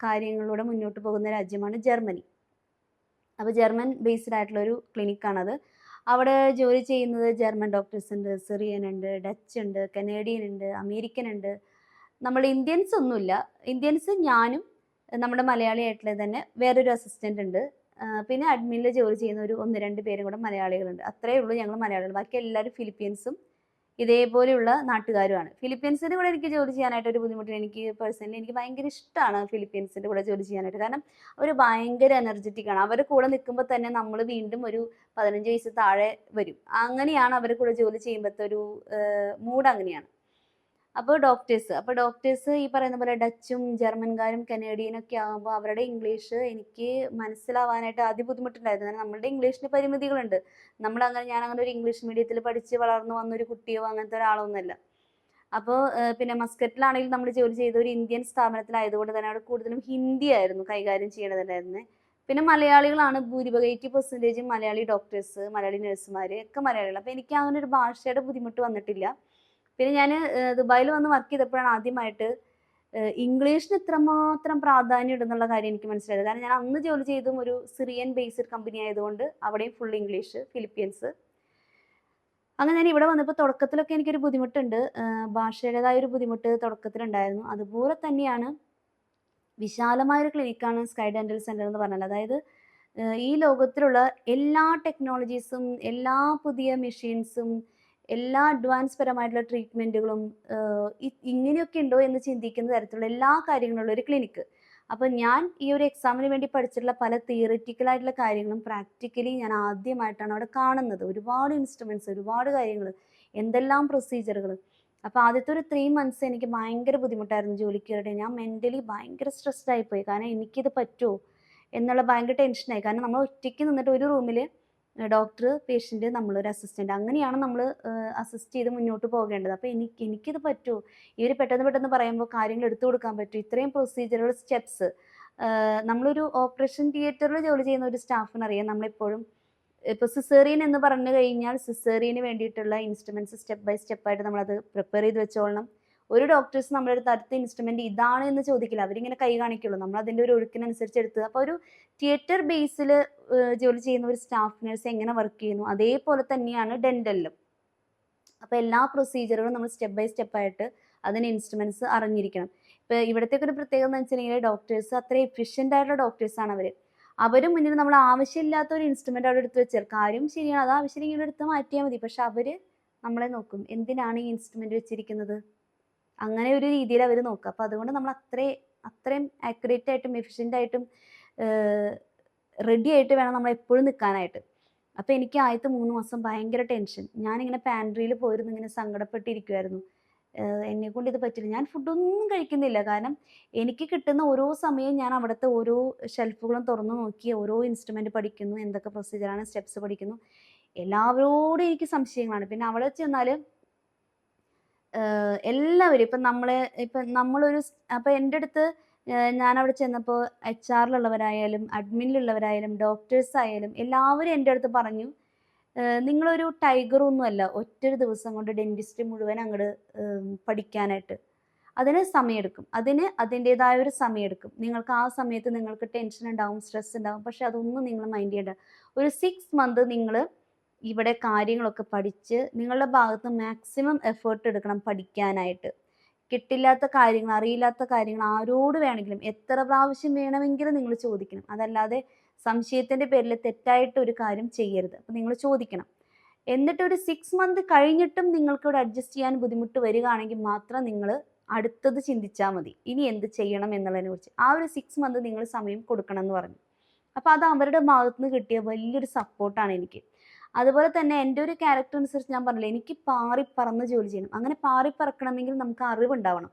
കാര്യങ്ങളിലൂടെ മുന്നോട്ട് പോകുന്ന രാജ്യമാണ് ജർമ്മനി. അപ്പോൾ ജർമ്മൻ ബേസ്ഡ് ആയിട്ടുള്ള ഒരു ക്ലിനിക്കാണത് അവിടെ ജോലി ചെയ്യുന്നത് ജർമ്മൻ ഡോക്ടേഴ്സ് ഉണ്ട് സിറിയൻ ഉണ്ട് ഡച്ച് ഉണ്ട് കനേഡിയൻ ഉണ്ട് അമേരിക്കൻ ഉണ്ട്. നമ്മൾ ഇന്ത്യൻസ് ഒന്നുമില്ല. ഇന്ത്യൻസ് ഞാനും നമ്മുടെ മലയാളിയായിട്ടുള്ള തന്നെ വേറൊരു അസിസ്റ്റന്റ് ഉണ്ട്. പിന്നെ അഡ്മിനിൽ ജോലി ചെയ്യുന്ന ഒരു ഒന്ന് രണ്ട് പേരും കൂടെ മലയാളികളുണ്ട്. അത്രയേ ഉള്ളൂ ഞങ്ങൾ മലയാളികൾ ബാക്കി എല്ലാവരും ഫിലിപ്പീൻസും ഇതേപോലെയുള്ള നാട്ടുകാരുമാണ്. ഫിലിപ്പീൻസിന്റെ കൂടെ എനിക്ക് ജോലി ചെയ്യാനായിട്ട് ഒരു ബുദ്ധിമുട്ടില്ല. എനിക്ക് പേഴ്സണലി എനിക്ക് ഭയങ്കര ഇഷ്ടമാണ് ഫിലിപ്പീൻസിന്റെ കൂടെ ജോലി ചെയ്യാനായിട്ട്. കാരണം അവർ ഭയങ്കര എനർജറ്റിക് ആണ്. അവരുടെ കൂടെ നിൽക്കുമ്പോൾ തന്നെ നമ്മൾ വീണ്ടും ഒരു പതിനഞ്ച് വയസ്സ് താഴെ വരും. അങ്ങനെയാണ് അവരുടെ കൂടെ ജോലി ചെയ്യുമ്പോഴത്തെ ഒരു മൂഡ് അങ്ങനെയാണ്. അപ്പോൾ ഡോക്ടേഴ്സ് അപ്പോൾ ഡോക്ടേഴ്സ് ഈ പറയുന്ന പോലെ ഡച്ചും ജർമ്മൻകാരും കനേഡിയനും ഒക്കെ ആകുമ്പോൾ അവരുടെ ഇംഗ്ലീഷ് എനിക്ക് മനസ്സിലാവാനായിട്ട് ആദ്യം ബുദ്ധിമുട്ടുണ്ടായിരുന്നു. കാരണം നമ്മുടെ ഇംഗ്ലീഷിന് പരിമിതികളുണ്ട്. നമ്മൾ അങ്ങനെ ഞാൻ അങ്ങനെ ഒരു ഇംഗ്ലീഷ് മീഡിയത്തിൽ പഠിച്ച് വളർന്നു വന്നൊരു കുട്ടിയോ അങ്ങനത്തെ ഒരാളൊന്നുമല്ല. അപ്പോൾ പിന്നെ മസ്കറ്റിലാണെങ്കിൽ നമ്മൾ ജോലി ചെയ്ത ഒരു ഇന്ത്യൻ സ്ഥാപനത്തിലായതുകൊണ്ട് തന്നെ അവിടെ കൂടുതലും ഹിന്ദി ആയിരുന്നു കൈകാര്യം ചെയ്യണതുണ്ടായിരുന്നത് പിന്നെ മലയാളികളാണ് ഭൂരിഭാഗം എയ്റ്റി പെർസെന്റേജും മലയാളി ഡോക്ടേഴ്സ് മലയാളി നഴ്സുമാർ ഒക്കെ മലയാളികൾ അപ്പോൾ എനിക്ക് അങ്ങനെ ഒരു ഭാഷയുടെ ബുദ്ധിമുട്ട് വന്നിട്ടില്ല. പിന്നെ ഞാൻ ദുബായിൽ വന്ന് വർക്ക് ചെയ്തപ്പോഴാണ് ആദ്യമായിട്ട് ഇംഗ്ലീഷിന് ഇത്രമാത്രം പ്രാധാന്യം ഇടുന്നുള്ള കാര്യം എനിക്ക് മനസ്സിലായത്. കാരണം ഞാൻ അന്ന് ജോലി ചെയ്തും ഒരു സിറിയൻ ബേസ്ഡ് കമ്പനി ആയതുകൊണ്ട് അവിടെയും ഫുൾ ഇംഗ്ലീഷ് ഫിലിപ്പീൻസ്. അങ്ങനെ ഞാൻ ഇവിടെ വന്നപ്പോൾ തുടക്കത്തിലൊക്കെ എനിക്കൊരു ബുദ്ധിമുട്ടുണ്ട്. ഭാഷയുടേതായ ഒരു ബുദ്ധിമുട്ട് തുടക്കത്തിലുണ്ടായിരുന്നു. അതുപോലെ തന്നെയാണ് വിശാലമായൊരു ക്ലിനിക്കാണ് സ്കൈ ഡെന്റൽ സെന്റർ എന്ന് പറഞ്ഞാൽ അതായത് ഈ ലോകത്തിലുള്ള എല്ലാ ടെക്നോളജീസും എല്ലാ പുതിയ മെഷീൻസും എല്ലാ അഡ്വാൻസ് പരമായിട്ടുള്ള ട്രീറ്റ്മെന്റുകളും ഇങ്ങനെയൊക്കെ ഉണ്ടോ എന്ന് ചിന്തിക്കുന്ന തരത്തിലുള്ള എല്ലാ കാര്യങ്ങളുള്ള ഒരു ക്ലിനിക്ക് അപ്പോൾ ഞാൻ ഈ ഒരു എക്സാമിന് വേണ്ടി പഠിച്ചിട്ടുള്ള പല തിയറിറ്റിക്കൽ ആയിട്ടുള്ള കാര്യങ്ങളും പ്രാക്ടിക്കലി ഞാൻ ആദ്യമായിട്ടാണ് അവിടെ കാണുന്നത്. ഒരുപാട് ഇൻസ്ട്രുമെന്റ്സ് ഒരുപാട് കാര്യങ്ങൾ എന്തെല്ലാം പ്രൊസീജിയറുകൾ അപ്പോൾ ആദ്യത്തെ ഒരു ത്രീ മന്ത്സ് എനിക്ക് ഭയങ്കര ബുദ്ധിമുട്ടായിരുന്നു ജോലിക്ക് കയറിയിട്ട് ഞാൻ മെന്റലി ഭയങ്കര സ്ട്രെസ്ഡ് ആയിപ്പോയി കാരണം എനിക്കിത് പറ്റുമോ എന്നുള്ള ഭയങ്കര ടെൻഷനായി കാരണം നമ്മൾ ഒറ്റയ്ക്ക് നിന്നിട്ട് ഒരു റൂമിൽ ഡോക്ടർ പേഷ്യന്റ് നമ്മളൊരു അസിസ്റ്റന്റ് അങ്ങനെയാണ് നമ്മൾ അസിസ്റ്റ് ചെയ്ത് മുന്നോട്ട് പോകേണ്ടത്. അപ്പോൾ എനിക്ക് എനിക്കിത് പറ്റുമോ ഇവർ പെട്ടെന്ന് പെട്ടെന്ന് പറയുമ്പോൾ കാര്യങ്ങൾ എടുത്തു കൊടുക്കാൻ പറ്റും. ഇത്രയും പ്രൊസീജിയറുകൾ സ്റ്റെപ്സ് നമ്മളൊരു ഓപ്പറേഷൻ തിയേറ്ററിൽ ജോലി ചെയ്യുന്ന ഒരു സ്റ്റാഫിനറിയാം. നമ്മളെപ്പോഴും ഇപ്പോൾ സിസേറിയൻ എന്ന് പറഞ്ഞു കഴിഞ്ഞാൽ സിസേറിയന് വേണ്ടിയിട്ടുള്ള ഇൻസ്ട്രുമെന്റ്സ് സ്റ്റെപ്പ് ബൈ സ്റ്റെപ്പായിട്ട് നമ്മളത് പ്രിപ്പയർ ചെയ്ത് വെച്ചോളണം. ഒരു ഡോക്ടേഴ്സ് നമ്മുടെ അടുത്ത് അടുത്ത ഇൻസ്ട്രുമെന്റ് ഇതാണ് എന്ന് ചോദിക്കില്ല. അവരിങ്ങനെ കൈ കാണിക്കുള്ളൂ. നമ്മൾ അതിന്റെ ഒരു ഒഴുക്കിനനുസരിച്ച് എടുത്ത്. അപ്പോൾ ഒരു തിയേറ്റർ ബേസിൽ ജോലി ചെയ്യുന്ന ഒരു സ്റ്റാഫ് നഴ്സ് എങ്ങനെ വർക്ക് ചെയ്യുന്നു? അതേപോലെ തന്നെയാണ് ഡെന്റലിലും അപ്പോൾ എല്ലാ പ്രൊസീജിയറുകളും നമ്മൾ സ്റ്റെപ്പ് ബൈ സ്റ്റെപ്പ് ആയിട്ട് അതിന് ഇൻസ്ട്രുമെന്റ്സ് അറിഞ്ഞിരിക്കണം. ഇപ്പോൾ ഇവിടത്തേക്ക് ഒരു പ്രത്യേകത എന്ന് വെച്ചിട്ടുണ്ടെങ്കിൽ ഡോക്ടേഴ്സ് അത്ര എഫിഷ്യന്റ് ആയിട്ടുള്ള ആണ് അവർ. അവർ മുന്നിൽ നമ്മൾ ആവശ്യമില്ലാത്ത ഒരു ഇൻസ്ട്രുമെന്റ് അവിടെ എടുത്ത് വെച്ചാൽ കാര്യം ശരിയാണ്. അത് ആവശ്യമില്ലെങ്കിൽ എടുത്ത് മാറ്റിയാൽ മതി. പക്ഷെ അവർ നമ്മളെ നോക്കും. എന്തിനാണ് ഈ ഇൻസ്ട്രുമെന്റ് വെച്ചിരിക്കുന്നത്? അങ്ങനെ ഒരു രീതിയിൽ അവർ നോക്കുക അപ്പോൾ അതുകൊണ്ട് നമ്മൾ അത്രേ അത്രയും ആക്യുറേറ്റ് ആയിട്ടും എഫിഷ്യന്റ് ആയിട്ടും റെഡി ആയിട്ട് വേണം നമ്മൾ എപ്പോഴും നിൽക്കാനായിട്ട്. അപ്പോൾ എനിക്ക് ആദ്യത്തെ മൂന്ന് മാസം ഭയങ്കര ടെൻഷൻ ഞാനിങ്ങനെ പാൻട്രിയിൽ പോയിരുന്നു ഇങ്ങനെ സങ്കടപ്പെട്ടിരിക്കുമായിരുന്നു എന്നെ കൊണ്ട് ഇത് പറ്റില്ല. ഞാൻ ഫുഡൊന്നും കഴിക്കുന്നില്ല. കാരണം എനിക്ക് കിട്ടുന്ന ഓരോ സമയവും ഞാൻ അവിടുത്തെ ഓരോ ഷെൽഫുകളും തുറന്നു നോക്കി ഓരോ ഇൻസ്ട്രുമെന്റ് പഠിക്കുന്നു എന്തൊക്കെ പ്രൊസീജിയറാണ് സ്റ്റെപ്സ് പഠിക്കുന്നു. എല്ലാവരോടും എനിക്ക് സംശയങ്ങളാണ്. പിന്നെ അവിടെ ചെന്നാൽ എല്ലാവരും ഇപ്പം നമ്മളെ ഇപ്പം നമ്മളൊരു അപ്പം എന്റെ അടുത്ത് ഞാൻ അവിടെ ചെന്നപ്പോൾ എച്ച് ആറിലുള്ളവരായാലും അഡ്മിനിലുള്ളവരായാലും ഡോക്ടേഴ്സ് ആയാലും എല്ലാവരും എന്റെ അടുത്ത് പറഞ്ഞു നിങ്ങളൊരു ടൈഗറൊന്നും അല്ല ഒറ്റൊരു ദിവസം കൊണ്ട് ഡെന്റിസ്റ്റ് മുഴുവൻ അങ്ങോട്ട് പഠിക്കാനായിട്ട്. അതിന് സമയമെടുക്കും അതിന് അതിന്റെതായ ഒരു സമയമെടുക്കും നിങ്ങൾക്ക് ആ സമയത്ത് നിങ്ങൾക്ക് ടെൻഷൻ ഉണ്ടാവും സ്ട്രെസ് ഉണ്ടാവും പക്ഷെ അതൊന്നും നിങ്ങൾ മൈൻഡ് ചെയ്യേണ്ട. ഒരു സിക്സ് മന്ത് നിങ്ങൾ ഇവിടെ കാര്യങ്ങളൊക്കെ പഠിച്ച് നിങ്ങളുടെ ഭാഗത്ത് മാക്സിമം എഫേർട്ട് എടുക്കണം പഠിക്കാനായിട്ട്. കിട്ടില്ലാത്ത കാര്യങ്ങൾ അറിയില്ലാത്ത കാര്യങ്ങൾ ആരോട് വേണമെങ്കിലും എത്ര പ്രാവശ്യം വേണമെങ്കിലും നിങ്ങൾ ചോദിക്കണം. അതല്ലാതെ സംശയത്തിന്റെ പേരിൽ തെറ്റായിട്ട് ഒരു കാര്യം ചെയ്യരുത്. അപ്പം നിങ്ങൾ ചോദിക്കണം. എന്നിട്ട് ഒരു സിക്സ് മന്ത് കഴിഞ്ഞിട്ടും നിങ്ങൾക്ക് ഇവിടെ അഡ്ജസ്റ്റ് ചെയ്യാൻ ബുദ്ധിമുട്ട് വരികയാണെങ്കിൽ മാത്രം നിങ്ങൾ അടുത്തത് ചിന്തിച്ചാൽ മതി. ഇനി എന്ത് ചെയ്യണം എന്നുള്ളതിനെ കുറിച്ച്. ആ ഒരു സിക്സ് മന്ത് നിങ്ങൾ സമയം കൊടുക്കണം എന്ന് പറഞ്ഞു. അപ്പോൾ അത് അവരുടെ ഭാഗത്ത് നിന്ന് കിട്ടിയ വലിയൊരു സപ്പോർട്ടാണ് എനിക്ക്. അതുപോലെ തന്നെ എന്റെ ഒരു ക്യാരക്ടർ അനുസരിച്ച് ഞാൻ പറഞ്ഞില്ല എനിക്ക് പാറി പറന്ന് ജോലി ചെയ്യണം. അങ്ങനെ പാറി പറക്കണമെങ്കിൽ നമുക്ക് അറിവുണ്ടാവണം.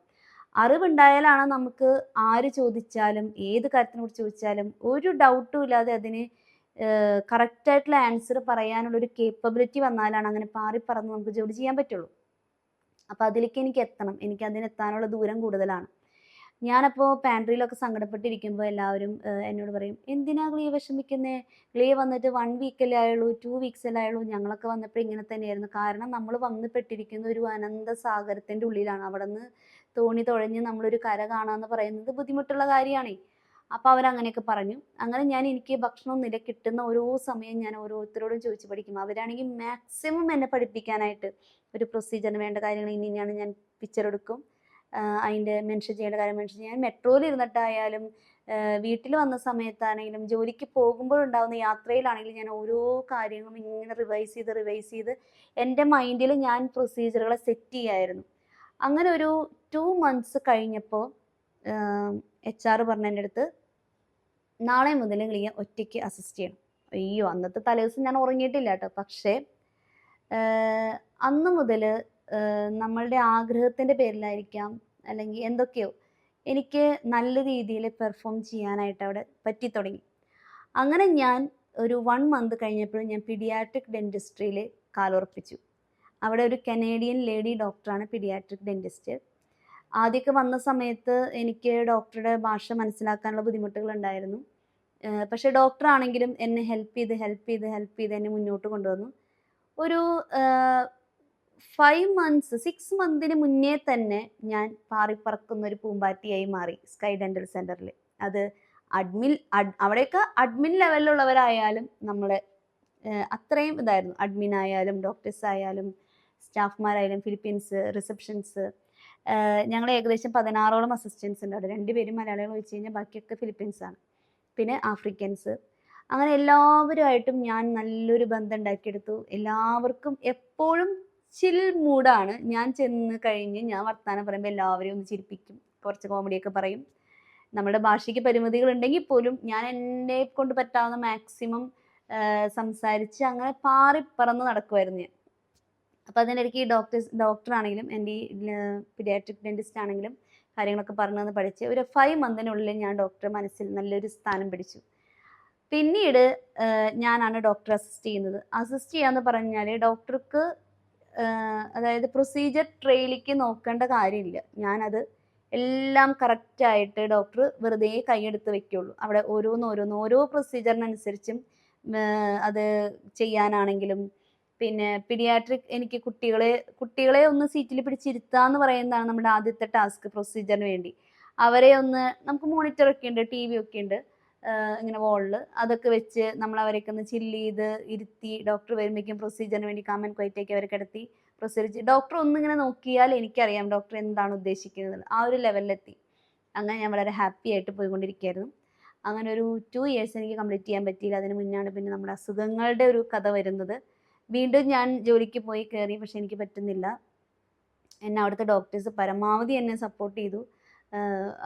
അറിവുണ്ടായാലാണ് നമുക്ക് ആര് ചോദിച്ചാലും ഏത് കാര്യത്തിനെ കുറിച്ച് ചോദിച്ചാലും ഒരു ഡൗട്ടും ഇല്ലാതെ അതിന് കറക്റ്റായിട്ടുള്ള ആൻസർ പറയാനുള്ള ഒരു കേപ്പബിലിറ്റി വന്നാലാണ് അങ്ങനെ പാറി പറന്ന് നമുക്ക് ജോലി ചെയ്യാൻ പറ്റുള്ളൂ. അപ്പോൾ അതിലേക്ക് എനിക്ക് എത്തണം. എനിക്ക് അതിനെത്താനുള്ള ദൂരം കൂടുതലാണ്. ഞാനപ്പോൾ പാൻട്രിയിലൊക്കെ സങ്കടപ്പെട്ടിരിക്കുമ്പോൾ എല്ലാവരും എന്നോട് പറയും എന്തിനാ ഗ്ലീ വിഷമിക്കുന്നേ? ഗ്ലീ വന്നിട്ട് വൺ വീക്കല്ലേ ആയുള്ളൂ ടു വീക്സല്ലേ ആയുള്ളൂ? ഞങ്ങളൊക്കെ വന്നപ്പോൾ ഇങ്ങനെ തന്നെയായിരുന്നു. കാരണം നമ്മൾ വന്ന് പെട്ടിരിക്കുന്ന ഒരു അനന്ത സാഗരത്തിന്റെ ഉള്ളിലാണ്. അവിടെ നിന്ന് തോണി തുഴഞ്ഞ് നമ്മളൊരു കര കാണാമെന്ന് പറയുന്നത് ബുദ്ധിമുട്ടുള്ള കാര്യമാണേ അപ്പോൾ അവരങ്ങനെയൊക്കെ പറഞ്ഞു. അങ്ങനെ ഞാൻ എനിക്ക് ഭക്ഷണം നില കിട്ടുന്ന ഓരോ സമയം ഞാൻ ഓരോരുത്തരോടും ചോദിച്ചു പഠിക്കും. അവരാണെങ്കിൽ മാക്സിമം എന്നെ പഠിപ്പിക്കാനായിട്ട് ഒരു പ്രൊസീജിയറിന് വേണ്ട കാര്യങ്ങൾ ഇനി ഞാൻ പിക്ചർ എടുക്കും. അതിന്റെ മെൻഷൻ ചെയ്യേണ്ട കാര്യം മെൻഷൻ ചെയ്യാൻ മെട്രോയിൽ ഇരുന്നിട്ടായാലും വീട്ടിൽ വന്ന സമയത്താണെങ്കിലും ജോലിക്ക് പോകുമ്പോഴുണ്ടാകുന്ന യാത്രയിലാണെങ്കിലും ഞാൻ ഓരോ കാര്യങ്ങളും ഇങ്ങനെ റിവൈസ് ചെയ്ത് റിവൈസ് ചെയ്ത് എന്റെ മൈൻഡിൽ ഞാൻ പ്രൊസീജിയറുകളെ സെറ്റ് ചെയ്യായിരുന്നു. അങ്ങനെ ഒരു ടു മന്ത്സ് കഴിഞ്ഞപ്പോൾ എച്ച് ആർ പറഞ്ഞ എന്റെ അടുത്ത് നാളെ മുതൽ നിങ്ങൾ ഒറ്റയ്ക്ക് അസിസ്റ്റ് ചെയ്യണം. അയ്യോ അന്നത്തെ തലേദിവസം ഞാൻ ഉറങ്ങിയിട്ടില്ല കേട്ടോ. പക്ഷേ അന്ന് മുതൽ നമ്മളുടെ ആഗ്രഹത്തിന്റെ പേരിലായിരിക്കാം അല്ലെങ്കിൽ എന്തൊക്കെയോ എനിക്ക് നല്ല രീതിയിൽ പെർഫോം ചെയ്യാനായിട്ട് അവിടെ പറ്റി തുടങ്ങി. അങ്ങനെ ഞാൻ ഒരു വൺ മന്ത് കഴിഞ്ഞപ്പോൾ ഞാൻ പിഡിയാട്രിക് ഡെന്റിസ്ട്രിയിൽ കാലുറപ്പിച്ചു. അവിടെ ഒരു കനേഡിയൻ ലേഡി ഡോക്ടറാണ് പിഡിയാട്രിക് ഡെന്റിസ്റ്റ് ആദ്യമൊക്കെ വന്ന സമയത്ത് എനിക്ക് ഡോക്ടറുടെ ഭാഷ മനസ്സിലാക്കാനുള്ള ബുദ്ധിമുട്ടുകൾ ഉണ്ടായിരുന്നു പക്ഷേ ഡോക്ടർ ആണെങ്കിലും എന്നെ ഹെൽപ്പ് ചെയ്ത് ഹെൽപ്പ് ചെയ്ത് ഹെൽപ്പ് ചെയ്ത് എന്നെ മുന്നോട്ട് കൊണ്ടുവന്നു. ഒരു ഫൈവ് മന്ത്സ് സിക്സ് മന്തിന് മുന്നേ തന്നെ ഞാൻ പാറിപ്പറക്കുന്ന ഒരു പൂമ്പാറ്റിയായി മാറി സ്കൈ ഡെന്റൽ സെന്ററിൽ അത് അഡ്മിൻ അഡ് അവിടെയൊക്കെ അഡ്മിൻ ലെവലിലുള്ളവരായാലും നമ്മളെ അത്രയും ഇതായിരുന്നു. അഡ്മിൻ ആയാലും ഡോക്ടേഴ്സ് ആയാലും സ്റ്റാഫ്മാരായാലും ഫിലിപ്പീൻസ് റിസപ്ഷൻസ് ഞങ്ങൾ ഏകദേശം പതിനാറോളം അസിസ്റ്റൻസ് ഉണ്ട്. അവിടെ രണ്ടുപേരും മലയാളികൾ വെച്ച് കഴിഞ്ഞാൽ ബാക്കിയൊക്കെ ഫിലിപ്പീൻസ് ആണ്. പിന്നെ ആഫ്രിക്കൻസ് അങ്ങനെ എല്ലാവരുമായിട്ടും ഞാൻ നല്ലൊരു ബന്ധം ഉണ്ടാക്കിയെടുത്തു. എല്ലാവർക്കും എപ്പോഴും ചിൽ മൂഡാണ്. ഞാൻ ചെന്ന് കഴിഞ്ഞ് ഞാൻ വർത്തമാനം പറയുമ്പോൾ എല്ലാവരെയും ഒന്ന് ചിരിപ്പിക്കും. കുറച്ച് കോമഡിയൊക്കെ പറയും. നമ്മുടെ ഭാഷയ്ക്ക് പരിമിതികൾ ഉണ്ടെങ്കിൽ പോലും ഞാൻ എന്നെ കൊണ്ട് പറ്റാവുന്ന മാക്സിമം സംസാരിച്ച് അങ്ങനെ പാറി പറന്ന് നടക്കുമായിരുന്നു ഞാൻ. അപ്പോൾ അതിനിടയ്ക്ക് ഈ ഡോക്ടേഴ്സ് ഡോക്ടർ ആണെങ്കിലും എന്റെ ഈ പിഡിയാട്രിക് ഡെന്റിസ്റ്റ് ആണെങ്കിലും കാര്യങ്ങളൊക്കെ പറഞ്ഞു തന്ന് പഠിച്ച് ഒരു ഫൈവ് മന്തിനുള്ളിൽ ഞാൻ ഡോക്ടർ മനസ്സിൽ നല്ലൊരു സ്ഥാനം പിടിച്ചു. പിന്നീട് ഞാനാണ് ഡോക്ടറെ അസിസ്റ്റ് ചെയ്യുന്നത്. അസിസ്റ്റ് ചെയ്യാന്ന് പറഞ്ഞാൽ ഡോക്ടർക്ക് അതായത് പ്രൊസീജിയർ ട്രെയിലേക്ക് നോക്കേണ്ട കാര്യമില്ല. ഞാനത് എല്ലാം കറക്റ്റായിട്ട് ഡോക്ടർ വെറുതെ കൈയെടുത്ത് വെക്കുള്ളൂ. അവിടെ ഓരോന്ന് ഓരോന്ന് ഓരോ പ്രൊസീജിയറിനനുസരിച്ചും അത് ചെയ്യാനാണെങ്കിലും പിന്നെ പിഡിയാട്രിക് എനിക്ക് കുട്ടികളെ കുട്ടികളെ ഒന്ന് സീറ്റിൽ പിടിച്ചിരുത്താന്ന് പറയുന്നതാണ് നമ്മുടെ ആദ്യത്തെ ടാസ്ക് പ്രൊസീജിയറിന് വേണ്ടി. അവരെ ഒന്ന് നമുക്ക് മോണിറ്റർ ഒക്കെ ഉണ്ട് ടി വി ഒക്കെ ഉണ്ട്. ഇങ്ങനെ വോളിൽ അതൊക്കെ വെച്ച് നമ്മൾ അവരെയൊക്കെ ഒന്ന് ചില്ല് ചെയ്ത് ഇരുത്തി ഡോക്ടർ വരുമ്പോഴേക്കും പ്രൊസീജിയറിന് വേണ്ടി കാമൻ ക്വൈറ്റേക്ക് അവരെ കിടത്തി പ്രൊസീജിയർ ഡോക്ടർ ഒന്നിങ്ങനെ നോക്കിയാൽ എനിക്കറിയാം ഡോക്ടർ എന്താണ് ഉദ്ദേശിക്കുന്നത്. ആ ഒരു ലെവലിലെത്തി അങ്ങനെ ഞാൻ വളരെ ഹാപ്പി ആയിട്ട് പോയിക്കൊണ്ടിരിക്കുകയായിരുന്നു അങ്ങനെ ഒരു ടു ഇയേഴ്സ് എനിക്ക് കംപ്ലീറ്റ് ചെയ്യാൻ പറ്റിയില്ല. അതിന് മുന്നാണ് പിന്നെ നമ്മുടെ അസുഖങ്ങളുടെ ഒരു കഥ വരുന്നത്. വീണ്ടും ഞാൻ ജോലിക്ക് പോയി കയറി പക്ഷെ എനിക്ക് പറ്റുന്നില്ല. എന്നെ അവിടുത്തെ ഡോക്ടേഴ്സ് പരമാവധി എന്നെ സപ്പോർട്ട് ചെയ്തു.